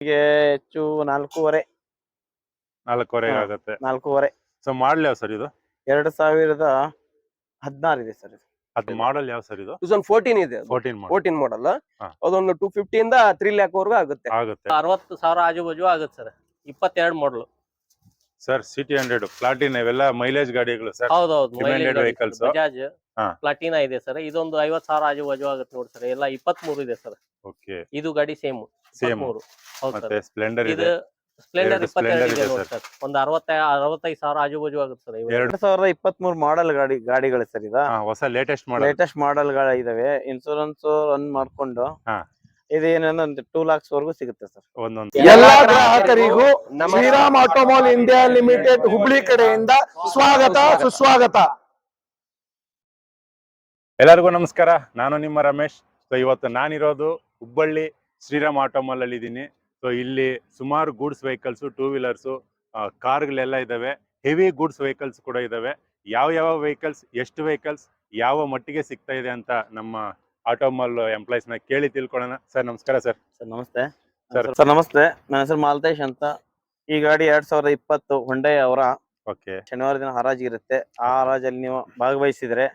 ಹೀಗೆ ಹೆಚ್ಚು ನಾಲ್ಕೂವರೆ. ನಾಲ್ಕೂವರೆ ಹಾ. ಆಗುತ್ತೆ. ನಾಲ್ಕೂವರೆ. ಸೊ ಮಾಡಲ್ ಯಾವ ಸರ್ ಇದು? ಎರಡು ಸಾವಿರದ ಹದಿನಾರು ಇದೆ ಸರ್ ಅದು ಮಾಡಲ್ ಯಾವ ಸರ್ ಇದು? ಟೂ ತೌಸಂಡ್ ಫೋರ್ಟೀನ್ ಇದೆ ಫೋರ್ಟೀನ್ ಮಾಡಲ್ ಫೋರ್ಟೀನ್ ಮಾಡಲ್ ಹಾ. ಅದೊಂದು ಟೂ ಫಿಫ್ಟಿಯಿಂದ ತ್ರೀ ಲ್ಯಾಕ್ ವರೆಗೂ ಆಗುತ್ತೆ. ಆಗುತ್ತೆ. ಅರವತ್ತು ಸಾವಿರ ಆಜು ಬಾಜು ಆಗುತ್ತೆ ಸರ್. ಇಪ್ಪತ್ತೆರಡು ಮಾಡಲು ಸರ್ ಸಿಟಿ ಹಂಡ್ರೆಡ್ ಪ್ಲಾಟಿನ್ ಇವೆಲ್ಲ ಮೈಲೇಜ್ ಗಾಡಿಗಳು ಸರ್. ಹೌದೌದು ವೆಹಿಕಲ್ಸ್ vehicles. ಬಜಾಜ್ ಹಾ. ಪ್ಲಾಟಿನಾ ಇದೆ ಸರ್. ಇದೊಂದು ಐವತ್ ಸಾವಿರ ಆಜು ಬಾಜು ಆಗುತ್ತೆ ನೋಡಿ ಸರ್. ಎಲ್ಲ ಇಪ್ಪತ್ತ್ ಮೂರು ಇದೆ ಸರ್. ಓಕೆ. ಇದು ಗಾಡಿ ಸೇಮ್. ಸೇಮ್. ಮೂರು ಹೌದು ಮತ್ತೆ ಸರ್. ಸ್ಪ್ಲೆಂಡರ್ ಇದು ಇದೆ. ಸ್ಪ್ಲೆಂಡರ್ ಎರಡು ಇಪ್ಪತ್ತೆರಡು ಇದೆ ಇದೆ ನೋಡಿ ಸರ್. ಒಂದು ಅರವತ್ತ ಅರವತ್ತೈದು ಸಾವಿರ ಆಜು ಬಾಜು ಆಗುತ್ತೆ ಸರ್ ಇವು. ಎರಡು ಎರಡು ಸಾವಿರದ ಇಪ್ಪತ್ತ್ ಮೂರ್ ಮಾಡೆಲ್ ಗಾಡಿ ಗಾಡಿಗಳು ಸರ್ ಇದ. ಹಾ, ಹೊಸ ಲೇಟೆಸ್ಟ್ ಮಾಡಲ್ ಲೇಟೆಸ್ಟ್ ಮಾಡೆಲ್ಗಳು ಇದಾವೆ. ಇನ್ಸೂರೆನ್ಸ್ ರನ್ ಮಾಡ್ಕೊಂಡು ಹಾ. ಇದೇನೇನೋ ಒಂದು ಟೂ ಲ್ಯಾಕ್ಸ್ ವರೆಗೂ ಸಿಗುತ್ತೆ ಸರ್. ಒಂದೊಂದು. ಎಲ್ಲಾ ಗ್ರಾಹಕರಿಗೂ Shriram automall India limited Hubli ಕಡೆಯಿಂದ ಸ್ವಾಗತ ಸುಸ್ವಾಗತ. ಎಲ್ಲರಿಗೂ ನಮಸ್ಕಾರ. ನಾನು ನಿಮ್ಮ ರಮೇಶ್. ಸೊ ಇವತ್ತು ನಾನಿರೋದು ಹುಬ್ಬಳ್ಳಿ ಶ್ರೀರಾಮ್ ಆಟೋಮಾಲ್ ಅಲ್ಲಿ ಇದ್ದೀನಿ. ಸೊ ಇಲ್ಲಿ ಸುಮಾರು ಗೂಡ್ಸ್ ವೆಹಿಕಲ್ಸ್ ಟೂ ವೀಲರ್ಸು ಕಾರ್ಗಳೆಲ್ಲ ಇದಾವೆ. ಹೆವಿ ಗೂಡ್ಸ್ ವೆಹಿಕಲ್ಸ್ ಕೂಡ ಇದಾವೆ. ಯಾವ ಯಾವ ವೆಹಿಕಲ್ಸ್ ಎಷ್ಟು ವೆಹಿಕಲ್ಸ್ ಯಾವ ಮಟ್ಟಿಗೆ ಸಿಗ್ತಾ ಇದೆ ಅಂತ ನಮ್ಮ ಆಟೋಮಾಲ್ ಎಂಪ್ಲಾಯ್ಸ್ನ ಕೇಳಿ ತಿಳ್ಕೊಳ್ಳೋಣ. ಸರ್ ನಮಸ್ಕಾರ ಸರ್. ಸರ್ ನಮಸ್ತೆ. ಸರ್. ಸರ್ ನಮಸ್ತೆ. ನನ್ನ ಹೆಸರು ಮಾಲತೇಶ್ ಅಂತ. ಈ ಗಾಡಿ ಎರಡ್ ಸಾವಿರದ ಇಪ್ಪತ್ತು ಹೊಂಡೆ ಅವರ ಓಕೆ. ಶನಿವಾರ ದಿನ ಹರಾಜ್ ಇರುತ್ತೆ. ಆ ಹರಾಜಲ್ಲಿ ನೀವು ಭಾಗವಹಿಸಿದ್ರೆ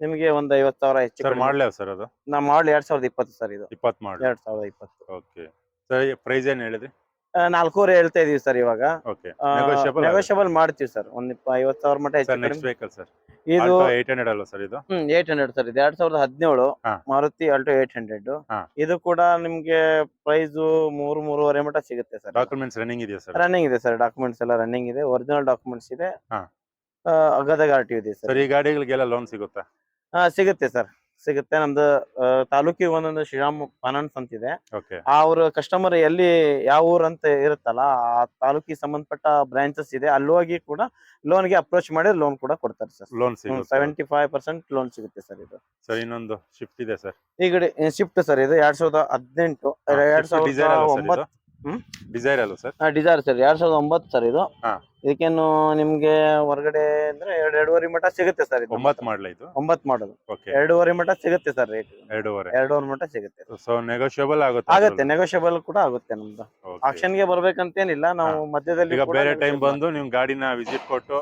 ನಿಮಗೆ ಒಂದು ಐವತ್ತು ಸಾವಿರ ಹೆಚ್ಚು ಸರ್ ಕಡಿಮೆ- ಸರ್ ಅದು? ನಾ ಮಾಡ್ಲಿ ಎರಡ್ ಸಾವಿರದ ಇಪ್ಪತ್ತು ಸರ್ ಇದು. ಇಪ್ಪತ್ತು ಮಾಡಿ ಎರಡ್ ಸಾವಿರದ ಇಪ್ಪತ್ತು. ಓಕೆ. ಸರ್ ಪ್ರೈಸ್ ಏನ್ ಹೇಳಿದ್ರಿ? ನಾಲ್ಕೂವರೆ ಹೇಳ್ತಾ ಇದೀವಿ ಸರ್ ಇವಾಗ. ಓಕೆ ನೆಗೋಷಿಯಬಲ್ ಮಾಡ್ತೀವಿ ಸರ್. ಒಂದ್ ಐವತ್ ಐವತ್ತು ಸಾವಿರ ಮಟ್ಟ ಸರ್ ನೆಕ್ಸ್ಟ್ ವೆಹಿಕಲ್ ಸರ್. ಇದು ಏಟ್ ಹಂಡ್ರೆಡ್ ಅಲ್ವಾ ಸರ್ ಇದು? Hmm eight hundred sir. ಇದು ಎರಡ್ ಸಾವಿರದ ಹದಿನೇಳು. Maruti Alto eight hundred. ಇದು ಕೂಡ ನಿಮ್ಗೆ ಪ್ರೈಸ್ ಮೂರು ಮೂರುವರೆ ಮಟ್ಟ ಸಿಗುತ್ತೆ ಸರ್. ಡಾಕ್ಯುಮೆಂಟ್ಸ್ ರನ್ನಿಂಗ್ ಇದೆಯಾ ಸರ್? ರನ್ನಿಂಗ್ ಇದೆ ಸರ್. ಡಾಕ್ಯುಮೆಂಟ್ಸ್ ಎಲ್ಲ ರನ್ನಿಂಗ್ ಇದೆ. ಒರಿಜಿನಲ್ ಡಾಕ್ಯುಮೆಂಟ್ಸ್ ಇದೆ. ಅಗದ ಆ, ಗದಗ ಆರ್ ಟಿ ಇದೆ ಸರ್. ಈ ಗಾಡಿಗಳಿಗೆಲ್ಲ ಲೋನ್ ಸಿಗುತ್ತಾ? ಸಿಗುತ್ತೆ ಸರ್. ಸಿಗುತ್ತೆ. ನಮ್ದು ತಾಲೂಕಿ ತಾಲೂಕಿಗೆ ಒಂದೊಂದು ಶ್ರೀರಾಮ್ ಫೈನಾನ್ಸ್ ಅಂತ ಇದೆ. ಆ ಅವ್ರ ಕಸ್ಟಮರ್ ಎಲ್ಲಿ ಯಾವ ಊರ್ ಅಂತ ಇರುತ್ತಲ್ಲ ಆ ತಾಲೂಕಿಗೆ ಸಂಬಂಧಪಟ್ಟ ಬ್ರಾಂಚಸ್ ಇದೆ. ಅಲ್ಲಿ ಹೋಗಿ ಕೂಡ ಲೋನ್ಗೆ ಅಪ್ರೋಚ್ ಮಾಡಿ ಲೋನ್ ಕೂಡ ಕೊಡ್ತಾರೆ sir. Loan seventy five percent loan ಸಿಗುತ್ತೆ ಸರ್ ಇದು. ಸರ್ ಇನ್ನೊಂದು ಶಿಫ್ಟ್ ಇದೆ ಸರ್. ಈ ಕಡೆ ಶಿಫ್ಟ್ ಸರ್ ಇದು ಎರಡ್ ಸಾವಿರದ ಹದಿನೆಂಟು ಎರಡ್ ಸಾವಿರದ ಒಂಬತ್ತು? ಡಿಸೈರ್ ಅಲ್ಲ ಸರ್? Dzire sir. ಎರಡ್ ಸಾವಿರದ ಒಂಬತ್ತು ಸರ್ ಇದು. ಇದಕ್ಕೇನು ನಿಮ್ಗೆ ಹೊರಗಡೆ ಅಂದ್ರೆ ಎರಡು ಎರಡೂವರೆ ಮಟ್ಟ ಸಿಗುತ್ತೆ ಸರ್ ಇದು. ಒಂಬತ್ತು ಮಾಡಲ ಇದು? ಒಂಬತ್ತು ಮಾಡೋದು. ಓಕೆ ಎರಡೂವರೆ ಮಟ್ಟ ಸಿಗುತ್ತೆ ಸರ್ ರೇಟ್ ಎರಡೂವರೆ. ಎರಡೂವರೆ ಮಟ್ಟ ಸಿಗುತ್ತೆ. ಸೊ ನೆಗೋಷಿಯಬಲ್ ಆಗುತ್ತೆ ಆಗುತ್ತೆ ನೆಗೋಷಿಯಬಲ್ ಕೂಡ ಆಗುತ್ತೆ ನಮ್ದು. Okay. ಆಕ್ಷನ್ಗೆ ಬರ್ಬೇಕಂತೇನಿಲ್ಲ ನಾವು ಮಧ್ಯದಲ್ಲಿ ಈಗ ಬೇರೆ ಟೈಮ್ ಬಂದು ನೀವು ಗಾಡಿನ ವಿಸಿಟ್ ಕೊಟ್ಟು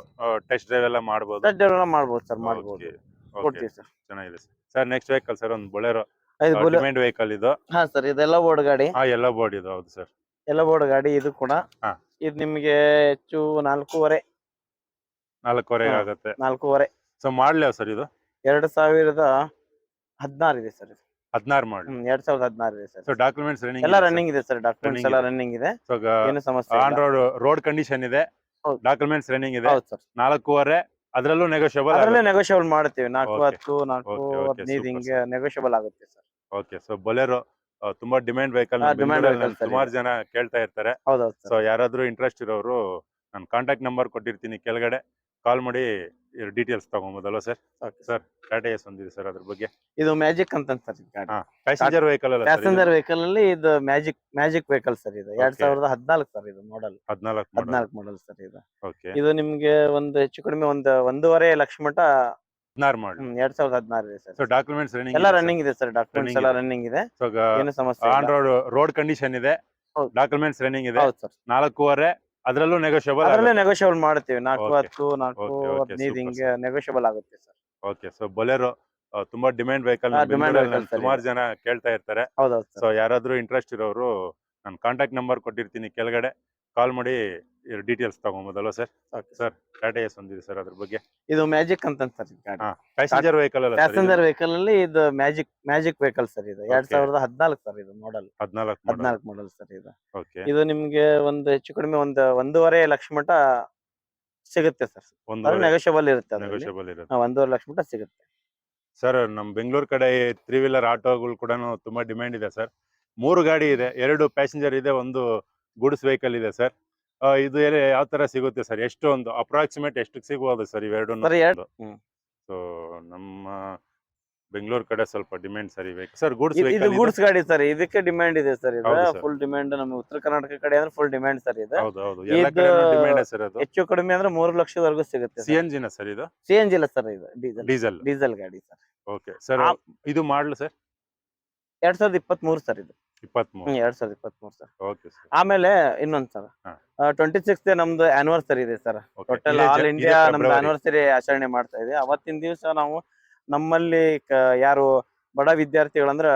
ಟೆಸ್ಟ್ ಡ್ರೈವ್ ಎಲ್ಲ ಮಾಡಬಹುದು ಟೆಸ್ಟ್ ಡ್ರೈವ್ ಎಲ್ಲ ಮಾಡ್ಬೋದು ಸರ್ ಮಾಡಬಹುದು Okay, okay, ಕೊಡ್ತೀವಿ ಸರ್ ಚೆನ್ನಾಗಿದೆ ಸರ್ ನೆಕ್ಸ್ಟ್ ವೆಹಿಕಲ್ ಸರ್ ಒಂದು ಬೊಲೆರೋ ಇದು ಬುಲೆ- ಡಿಮ್ಯಾಂಡ್ ವೆಹಿಕಲ್ ಇದು? ಹಾ ಸರ್ ಇದೆಲ್ಲ ಬೋರ್ಡ್ ಗಾಡಿ. ಹಾ ಎಲ್ಲ ಬೋರ್ಡ್ ಇದು ಹೌದು ಸರ್ ಎಲ್ಲ ಬೋರ್ಡ್ ಗಾಡಿ ಇದು ಕೂಡ. ಹಾ. ಇದು ನಿಮ್ಗೆ ಹೆಚ್ಚು ನಾಲ್ಕೂವರೆ. ನಾಲ್ಕೂವರೆ ಆಗತ್ತೆ. ನಾಲ್ಕೂವರೆ. ಸೊ ಮಾಡ್ಲೇ ಸರ್ ಇದು? ಎರಡು ಸಾವಿರದ ಹದಿನಾರು ಇದೆ ಸರ್ ಹದಿನಾರು ಮಾಡಿ ಎರಡ್ ಸಾವಿರದ ಹದಿನಾರು ಇದೆ ಸರ್. ಡಾಕ್ಯುಮೆಂಟ್ಸ್ ರನ್ನಿಂಗ್ ಎಲ್ಲ ರನ್ನಿಂಗ್ ಇದೆ ಸರ್ ಡಾಕ್ಯುಮೆಂಟ್ಸ್ ಎಲ್ಲ ರನ್ನಿಂಗ್ ಇದೆ. ಏನು ಸಮಸ್ಯೆ ಆನ್ ರೋಡ್ ರೋಡ್ ಕಂಡೀಷನ್ ಇದೆ. ಡಾಕ್ಯುಮೆಂಟ್ಸ್ ರನ್ನಿಂಗ್ ಇದೆ. ಹೌದು ಸರ್. ನಾಲ್ಕೂವರೆ ಅದರಲ್ಲೂ ನೆಗೋಷಿಯಬಲ್ ಅದರಲ್ಲೇ ನೆಗೋಷಿಯಬಲ್ ಮಾಡ್ತೀವಿ ನಾಲ್ಕು. ಹತ್ತು ನಾಲ್ಕು ಹದಿನೈದು ಹಿಂಗೆ ನೆಗೋಷಿಯಬಲ್ ಆಗುತ್ತೆ ಸರ್. ಓಕೆ ಸೊ ಬೊಲೆರೋ ತುಂಬಾ ಡಿಮ್ಯಾಂಡ್ ವೆಹಿಕಲ್ ಸುಮಾರು ಜನ ಕೇಳ್ತಾ ಇರ್ತಾರೆ. ಹೌದೌದು ಸೊ ಯಾರಾದ್ರೂ ಇಂಟ್ರೆಸ್ಟ್ ಇರೋರು ನಾನು ಕಾಂಟ್ಯಾಕ್ಟ್ ನಂಬರ್ ಕೊಟ್ಟಿರ್ತೀನಿ ಕೆಳಗಡೆ. ಕಾಲ್ ಮಾಡಿ ಡೀಟೇಲ್ಸ್ ತಗೊಂಬೋದಲ್ವಾ ಸರ್. ಸರ್. ಟಾಟಾ ಎಸ್ ಒಂದಿದೆ ಸರ್ ಅದ್ರ ಬಗ್ಗೆ. ಇದು ಮ್ಯಾಜಿಕ್ ಅಂತ ಸರ್ ಪ್ಯಾಸೆಂಜರ್ ವೆಹಿಕಲ್ ಅಲ್ಲ ಪ್ಯಾಸೆಂಜರ್ ವೆಹಿಕಲ್ ಅಲ್ಲಿ ಇದು ಮ್ಯಾಜಿಕ್ ಮ್ಯಾಜಿಕ್ ವೆಹಿಕಲ್ ಸರ್ ಇದು. ಎರಡ್. ಸಾವಿರದ ಹದಿನಾಲ್ಕು ಸರ್ ಇದು ಮಾಡಲ್ ಹದಿನಾಲ್ಕು ಹದಿನಾಲ್ಕು ಮಾಡಲ್ ಸರ್ ಇದು. ಓಕೆ ಇದು ನಿಮ್ಗೆ ಒಂದು ಹೆಚ್ಚು ಕಡಿಮೆ ಒಂದು ಒಂದೂವರೆ ಲಕ್ಷ ಮಟ್ಟ ಹದಿನಾರು ಮಾಡಿ. ಎರಡ್ ಸಾವಿರದ ಹದಿನಾರು ಇದೆ ಸೊ ಸರ್ ಡಾಕ್ಯುಮೆಂಟ್ಸ್ ರನ್ನಿಂಗ್ ಎಲ್ಲ ರನ್ನಿಂಗ್ ಇದೆ ಸರ್ ಡಾಕ್ಯುಮೆಂಟ್ಸ್ ಎಲ್ಲ ರನ್ನಿಂಗ್ ಇದೆ. ಸೊ ಏನು ಸಮಸ್ಯೆ ಆನ್ ರೋಡ್ ರೋಡ್ ಕಂಡೀಷನ್ ಇದೆ. ಡಾಕ್ಯುಮೆಂಟ್ಸ್ ರನ್ನಿಂಗ್ ಇದೆ. ಹೌದು ಸರ್. ನಾಲ್ಕೂವರೆ ಅದರಲ್ಲೂ ನೆಗೋಷಿಯಬಲ್ ಅದರಲ್ಲೇ ನೆಗೋಷಿಯಬಲ್ ಮಾಡ್ತೀವಿ ನಾಲ್ಕು. ಹತ್ತು ನಾಲ್ಕು ಹದಿನೈದು ಹಿಂಗೆ ನೆಗೋಷಿಯಬಲ್ ಆಗುತ್ತೆ ಸರ್. ಓಕೆ ಸೊ ಬೊಲೆರೋ ತುಂಬಾ ಡಿಮ್ಯಾಂಡ್ ವೆಹಿಕಲ್ ಸುಮಾರು ಜನ ಕೇಳ್ತಾ ಇರ್ತಾರೆ. So sir. ಯಾರಾದ್ರೂ ಇಂಟ್ರೆಸ್ಟ್ ಇರೋರು ನಾನು ಕಾಂಟ್ಯಾಕ್ಟ್ ನಂಬರ್ ಕೊಟ್ಟಿರ್ತೀನಿ ಕೆಳಗಡೆ. ಕಾಲ್ ಮಾಡಿ ಡೀಟೇಲ್ಸ್ ತಗೊಂಬೋದಲ್ವಾ ಸರ್ ಸರ್ ಟಾಟಾ ಎಸ್ ಒಂದಿದೆ ಸರ್ ಅದ್ರ ಬಗ್ಗೆ. ಇದು ಮ್ಯಾಜಿಕ್ ಅಂತ ಸರ್ ಗಾಡಿ. ಪ್ಯಾಸೆಂಜರ್ ವೆಹಿಕಲ್ ಅಲ್ಲ ಪ್ಯಾಸೆಂಜರ್ ವೆಹಿಕಲ್ ಅಲ್ಲಿ ಇದು ಮ್ಯಾಜಿಕ್ ಮ್ಯಾಜಿಕ್ ವೆಹಿಕಲ್ ಸರ್ ಇದು. ಎರಡ್. ಸಾವಿರದ ಹದಿನಾಲ್ಕು ಸರ್ ಇದು ಮಾಡಲ್ ಹದಿನಾಲ್ಕು ಹದಿನಾಲ್ಕು ಮಾಡಲ್ ಸರ್ ಇದು. ಓಕೆ ಇದು ನಿಮ್ಗೆ ಒಂದು ಹೆಚ್ಚು ಕಡಿಮೆ ಒಂದು ಒಂದೂವರೆ ಲಕ್ಷ ಮಟ ಸಿಗುತ್ತೆ ಸರ್ ಒಂದು ನೆಗೋಷಿಯಬಲ್ ಇರುತ್ತೆ. ನೆಗೋಷಿಯಬಲ್ ಇರುತ್ತೆ. ಒಂದೂವರೆ ಲಕ್ಷ ಮಟ ಸಿಗುತ್ತೆ. ಸರ್ ನಮ್ ಬೆಂಗಳೂರು ಕಡೆ ತ್ರೀ ವೀಲರ್ ಆಟೋಗಳು ಕೂಡ ತುಂಬಾ ಡಿಮ್ಯಾಂಡ್ ಇದೆ ಸರ್ ಮೂರು ಗಾಡಿ ಇದೆ ಎರಡು ಪ್ಯಾಸೆಂಜರ್ ಇದೆ ಒಂದು ಗೂಡ್ಸ್ ವೆಹಿಕಲ್ ಇದೆ ಸರ್ ಇದು ಯಾವ ತರ ಸಿಗುತ್ತೆ ಸರ್? ಎಷ್ಟು ಒಂದು ಅಪ್ರಾಕ್ಸಿಮೇಟ್ ಎಷ್ಟು ಸಿಗ್ಬೋದು ಸರ್ ಇವೆರಡು ಸೊ ನಮ್ಮ ಬೆಂಗಳೂರು ಕಡೆ ಸ್ವಲ್ಪ ಡಿಮ್ಯಾಂಡ್ ಸರ್ ಇವೆ ಸರ್ ಗೂಡ್ಸ್ ಇದು- ಇದು ಗೂಡ್ಸ್ ಗಾಡಿ ಸರ್ ಇದಕ್ಕೆ ಡಿಮ್ಯಾಂಡ್ ಇದೆ ಸರ್ ಇದು ಫುಲ್ ಡಿಮ್ಯಾಂಡ್ ನಮ್ಮ ಉತ್ತರ ಕರ್ನಾಟಕ ಕಡೆ ಅಂದ್ರೆ ಫುಲ್ ಡಿಮ್ಯಾಂಡ್ ಸರ್ ಇದು. ಹೌದು ಹೌದು. ಎಲ್ಲ ಇದು- ಕಡೆ ಡಿಮ್ಯಾಂಡ್ ಸರ್ ಅದು. ಹೆಚ್ಚು ಕಡಿಮೆ ಅಂದ್ರೆ ಮೂರು ಲಕ್ಷದವರೆಗೂ ಸಿಗುತ್ತೆ ಸಿ ಎನ್ ಜಿನ ಸರ್ ಇದು? ಸಿ ಎನ್ ಜಿ ಇಲ್ಲ ಸರ್ ಇದು ಡೀಸೆಲ್. ಡೀಸೆಲ್. ಡೀಸೆಲ್ ಗಾಡಿ ಸರ್. ಓಕೆ. ಸರ್ ಇದು ಮಾಡ್ಲು ಸರ್? ಎರಡ್ ಸಾವಿರದ ಇಪ್ಪತ್ತ್ ಮೂರು ಸರ್ ಇದು. ಇಪ್ಪತ್ಮೂರು ಎರಡ್ ಸಾವಿರದ ಇಪ್ಪತ್ಮೂರು ಸರ್. Okay sir. ಆಮೇಲೆ ಇನ್ನೊಂದ್ ಸರ್. ಹಾ. ಟ್ವೆಂಟಿ ಸಿಕ್ಸ್ ನಮ್ದು ಆನಿವರ್ಸರಿ ಇದೆ sir. Okay. Total all India ನಮ್ದು ಆನಿವರ್ಸರಿ ಆಚರಣೆ ಮಾಡ್ತಾ ಇದೆ ಅವತ್ತಿನ ದಿವಸ ನಾವು ನಮ್ಮಲ್ಲಿ ಕ- ಯಾರು ಬಡ ವಿದ್ಯಾರ್ಥಿಗಳಂದ್ರ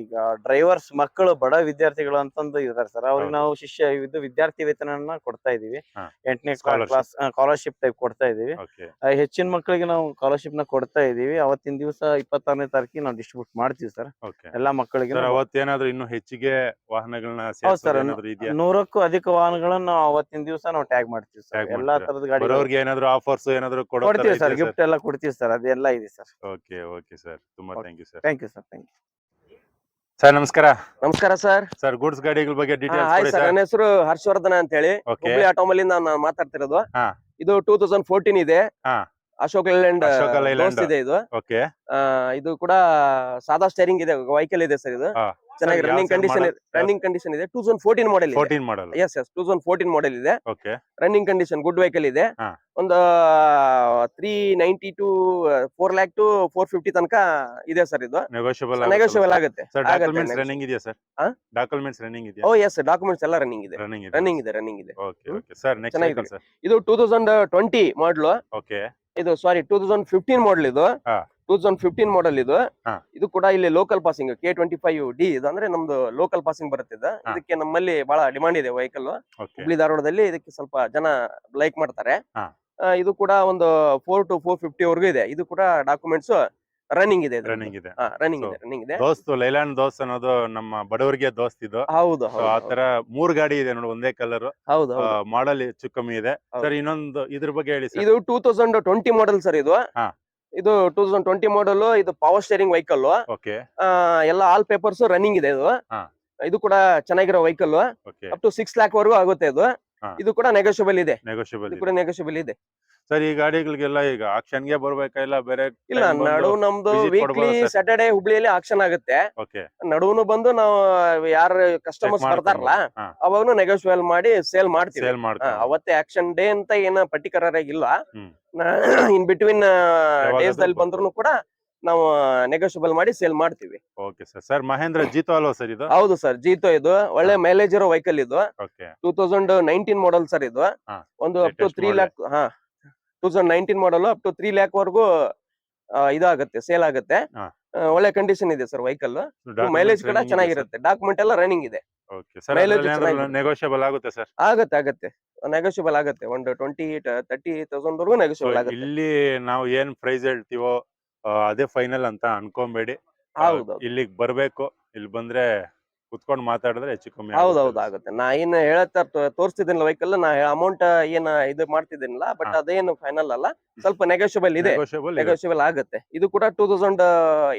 ಈಗ ಡ್ರೈವರ್ಸ್ ಮಕ್ಕಳು ಬಡ ವಿದ್ಯಾರ್ಥಿಗಳು ಅಂತಂದು ಇದಾರೆ ಸರ್ ಅವ್ರಿಗೆ ನಾವು ಶಿಷ್ಯ ಇದು ವಿದ್ಯಾರ್ಥಿ ವೇತನನ್ನ ಕೊಡ್ತಾ ಇದೀವಿ. ಎಂಟನೇ. ಕ್ಲಾಸ್ ಸ್ಕಾಲರ್ಶಿಪ್ ಟೈಪ್ ಕೊಡ್ತಾ ಇದೀವಿ. ಹೆಚ್ಚಿನ ಮಕ್ಕಳಿಗೆ ನಾವು ಸ್ಕಾಲರ್ಶಿಪ್ನ ಕೊಡ್ತಾ ಇದೀವಿ. ಅವತ್ತಿನ ದಿವಸ ಇಪ್ಪತ್ತಾರನೇ ತಾರೀಕಿಗೆ ನಾವು ಡಿಸ್ಟ್ರಿಬ್ಯೂಟ್ ಮಾಡ್ತೀವಿ ಸರ್ ಎಲ್ಲಾ ಮಕ್ಕಳಿಗೆ ಅವತ್ತೇನಾದ್ರೂ ಇನ್ನು ಹೆಚ್ಚಿಗೆ ವಾಹನಗಳನ್ನ ಸರ್ ನೂರಕ್ಕೂ ಅಧಿಕ ವಾಹನಗಳನ್ನ ಅವತ್ತಿನ ದಿವಸ ನಾವು ಟ್ಯಾಗ್ ಮಾಡ್ತೀವಿ ಸರ್ ಎಲ್ಲಾ ತರದ ಗಾಡಿ ಏನಾದ್ರು ಆಫರ್ಸ್ ಏನಾದ್ರು ಕೊಡೋ ಕೊಡ್ತೀವಿ ಸರ್ ಗಿಫ್ಟ್ ಎಲ್ಲ ಕೊಡ್ತೀವಿ ಸರ್ ಅದೆಲ್ಲ ಇದೆ ಸರ್ ಓಕೆ ಓಕೆ ಸರ್ ತುಂಬಾ. Thank you sir thank you sir thank you sir ನಮಸ್ಕಾರ ನಮಸ್ಕಾರ ಸರ್ ಸರ್ ಗುಡ್ಸ್ ಗಾಡಿಗಳ ಬಗ್ಗೆ ಡೀಟೇಲ್ಸ್ ಹಾಯ್ ಕೊಡಿ ಸರ್ ಸರ್ ನನ್ನ ಹೆಸರು ಹರ್ಷವರ್ಧನ ಅಂತ ಹೇಳಿ ಓಕೆ ಆಟೋಮಲ್ಲಿ ನಾನು ಮಾತಾಡ್ತಿರೋದು. ಹಾ. ಇದು ಟೂ ತೌಸಂಡ್ ಫೋರ್ಟೀನ್ ಇದೆ. ಹಾ. Ashok Leyland Ashok Leyland. ಇದೆ ಇದು. ಓಕೆ ಆ, ಇದು ಕೂಡ ಸಾದಾ ಸ್ಟೇರಿಂಗ್ ಇದೆ ವೆಹಿಕಲ್ ಇದೆ ಸರ್ ಇದು. ಹಾ. ಚೆನ್ನಾಗಿ ರನ್ನಿಂಗ್ ಕಂಡೀಷನ್? ರನ್ನಿಂಗ್ ಕಂಡೀಷನ್ ಇದೆ ಟೂ ತೌಸಂಡ್ ಫೋರ್ಟೀನ್ ಮಾಡೆಲ್ ಇದೆ. Fourteen model yes yes two thousand fourteen model ಇದೆ. Okay running condition good vehicle ಇದೆ. ಒಂದು three ninety to four lakh to four fifty ತನಕ ಇದೆ ಸರ್ ಇದು. ನೆಗೋಷಿಯಬಲ್ ನೆಗೋಷಿಯಬಲ್ ಆಗುತ್ತೆ documents running ಇದೆಯಾ ಸರ್? ಡಾಕ್ಯುಮೆಂಟ್ಸ್ ರನ್ನಿಂಗ್ ಇದೆಯಾ? ಓ ಎಸ್ ಡಾಕ್ಯುಮೆಂಟ್ಸ್ ಎಲ್ಲ ರನ್ನಿಂಗ್ ಇದೆ. ರನ್ನಿಂಗ್ ಇದೆ. ರನ್ನಿಂಗ್ ಇದೆ ಓಕೆ ಓಕೆ ಸರ್ ನೆಕ್ಸ್ಟ್ ಇದು two thousand twenty model okay ಇದು sorry two thousand fifteen model ಇದು. ಟೂ ತೌಸಂಡ್ ಫಿಫ್ಟೀನ್ ಮಾಡಲ್ ಇದು. ಹಾ. ಇದು ಕೂಡ ಇಲ್ಲಿ local passing K twenty five D ಇದು ಅಂದ್ರೆ ನಮ್ದು ಲೋಕಲ್ ಪಾಸಿಂಗ್ ಬರುತ್ತೆ ಇದು. ಹಾ. ಇದಕ್ಕೆ ನಮ್ಮಲ್ಲಿ ಬಹಳ ಡಿಮಾಂಡ್ ಇದೆ ವೆಹಿಕಲ್ ಓಕೆ ಹುಬ್ಳಿ ಧಾರವಾಡದಲ್ಲಿ ಇದಕ್ಕೆ ಸ್ವಲ್ಪ ಜನ ಲೈಕ್ ಮಾಡ್ತಾರೆ. ಹಾ. ಆ, ಇದು ಕೂಡ ಒಂದು ಫೋರ್ ಟು ಫೋರ್ ಫಿಫ್ಟಿ ವರೆಗೂ ಇದೆ. ಇದು ಕೂಡ ಡಾಕ್ಯುಮೆಂಟ್ಸ್ ರನ್ನಿಂಗ್ ಇದೆ ರನ್ನಿಂಗ್ ಇದೆ. ರನ್ನಿಂಗ್ So, ಇದೆ ರನ್ನಿಂಗ್ ಇದೆ. ದೋಸ್ತು ಲೈಲಾಂಡ್ ದೋಸ್ತ್ ಅನ್ನೋದು ನಮ್ಮ ಬಡವರಿಗೆ ದೋಸ್ತ್ ಇದು. ಹೌದು ಆತರ ಆ ತರ ಮೂರ್ ಗಾಡಿ ಇದೆ ನೋಡಿ ಒಂದೇ ಕಲರ್ ಹೌದು ಹೌದು. ಮಾಡಲ್ ಹೆಚ್ಚು ಕಮ್ಮಿ ಇದೆ. ಹೌದು. ಸರ್ ಇನ್ನೊಂದು ಇದ್ರ ಬಗ್ಗೆ ಹೇಳಿ ಸರ್. ಇದು two thousand twenty model sir ಇದು. ಹಾ. ಇದು ಟೂ ತೌಸಂಡ್ ಟ್ವೆಂಟಿ ಮಾಡಲ್ ಇದು ಪವರ್ ಸ್ಟೇರಿಂಗ್ ವೆಹಿಕಲ್ ಓಕೆ ಎಲ್ಲ ಆಲ್ ಪೇಪರ್ಸ್ ರನ್ನಿಂಗ್ ಇದೆ. ಇದು. ಇದು ಕೂಡ ಚೆನ್ನಾಗಿರೋ vehicle up to six lakh ವರೆಗೂ ಆಗುತ್ತೆ ಇದು. ಇದು ಕೂಡ ನೆಗೋಷಿಯಬಲ್ ಇದೆ. ನೆಗೋಷಿಯಬಲ್ ಇದೆ ಸರ್ ಈ ಗಾಡಿಗಳಿಗೆಲ್ಲ ಈಗ ಆಕ್ಷನ್ಗೆ ಬರ್ಬೇಕಾ ಇಲ್ಲ ಬೇರೆ ಇಲ್ಲ ನಡು ನಮ್ದು ವೀಕ್ಲಿ? ಸ್ಯಾಟರ್ಡೆ ಹುಬ್ಳಿಯಲ್ಲಿ ಆಕ್ಷನ್ ಆಗುತ್ತೆ. ನಡುವನು ಬಂದು ನಾವು ಯಾರು ಕಸ್ಟಮರ್ಸ್ ಬರ್ತಾರಲ್ಲ ಅವಾಗ ಅವಾಗನು ನೆಗೋಷಿಯಬಲ್ ಮಾಡಿ ಸೇಲ್ ಮಾಡ್ತೀವಿ. ಅವತ್ತೆ ಆಕ್ಷನ್ ಡೇ ಅಂತ ಏನ ಪರ್ಟಿಕ್ಯುಲರ್ ಆಗಿ ಇಲ್ಲ. ಇನ್ ಬಿಟ್ವೀನ್ ಡೇಸ್ ಅಲ್ಲಿ ಬಂದ್ರು ಕೂಡ ನಾವು ನೆಗೋಷಿಯಬಲ್ ಮಾಡಿ ಸೇಲ್ ಮಾಡ್ತೀವಿ. Okay sir sir Mahindra Jeeto ಅಲ್ವಾ ಸರ್ ಇದು? ಹೌದು ಸರ್ ಜೀತೋ ಇದು. ಒಳ್ಳೆ ಮೈಲೇಜ್ ಇರೋ ವೆಹಿಕಲ್ ಇದು. Two thousand nineteen model sir ಇದು. ಒಂದು ಅಪ್ ಟು ತ್ರೀ. ಲ್ಯಾಕ್ ಹಾ. Two thousand nineteen model up to three lakh ವರೆಗೂ ಇದಾಗುತ್ತೆ ಸೇಲ್ ಆಗುತ್ತೆ. ಒಳ್ಳೆ ಕಂಡೀಷನ್ ಇದೆ ಸರ್ ವೆಹಿಕಲ್ ಮೈಲೇಜ್ ಕೂಡ ಚೆನ್ನಾಗಿರುತ್ತೆ. ಡಾಕ್ಯುಮೆಂಟ್ ಎಲ್ಲ ರನ್ನಿಂಗ್ ಇದೆ. ನೆಗೋಷಿಯಬಲ್ ಆಗುತ್ತೆ ಸರ್ ಆಗತ್ತೆ ಆಗತ್ತೆ. ನೆಗೋಷಿಯಬಲ್ ಆಗುತ್ತೆ. ಒಂದು ಟ್ವೆಂಟಿ ತರ್ಟಿ ತೌಸಂಡ್ ವರೆಗೂ ನೆಗೋಷಿಯಬಲ್ ಆಗುತ್ತೆ. ಇಲ್ಲಿ ನಾವು ಏನ್ ಪ್ರೈಸ್ ಹೇಳ್ತೀವೋ ಅದೇ ಫೈನಲ್ ಅಂತ ಅನ್ಕೊಂಬೇಡಿ. ಹೌದು ಇಲ್ಲಿಗ್ ಬರ್ಬೇಕು. ಇಲ್ಲಿ ಬಂದ್ರೆ ಕುತ್ಕೊಂಡ್ ಮಾತಾಡಿದ್ರೆ ಹೆಚ್ಚು ಕಮ್ಮಿ ಹೌದು ಆಗುತ್ತೆ. ಹೌದು ಆಗುತ್ತೆ. ನಾ ಏನ್ ಹೇಳತ್ತ ತೋರಿಸ್ತಿದ್ದೀನಿ ವೆಹಿಕಲ್ ನಾ ಅಮೌಂಟ್ ಏನ ಇದು ಮಾಡ್ತಿದ್ದೀನಿಲ್ಲ ಬಟ್. ಅದೇನು ಫೈನಲ್ ಅಲ್ಲ. ಸ್ವಲ್ಪ ನೆಗೋಷಿಯಬಲ್ ಇದೆ. ನೆಗೋಷಿಯಬಲ್ ಆಗುತ್ತೆ. ಇದು ಕೂಡ ಟೂ ತೌಸಂಡ್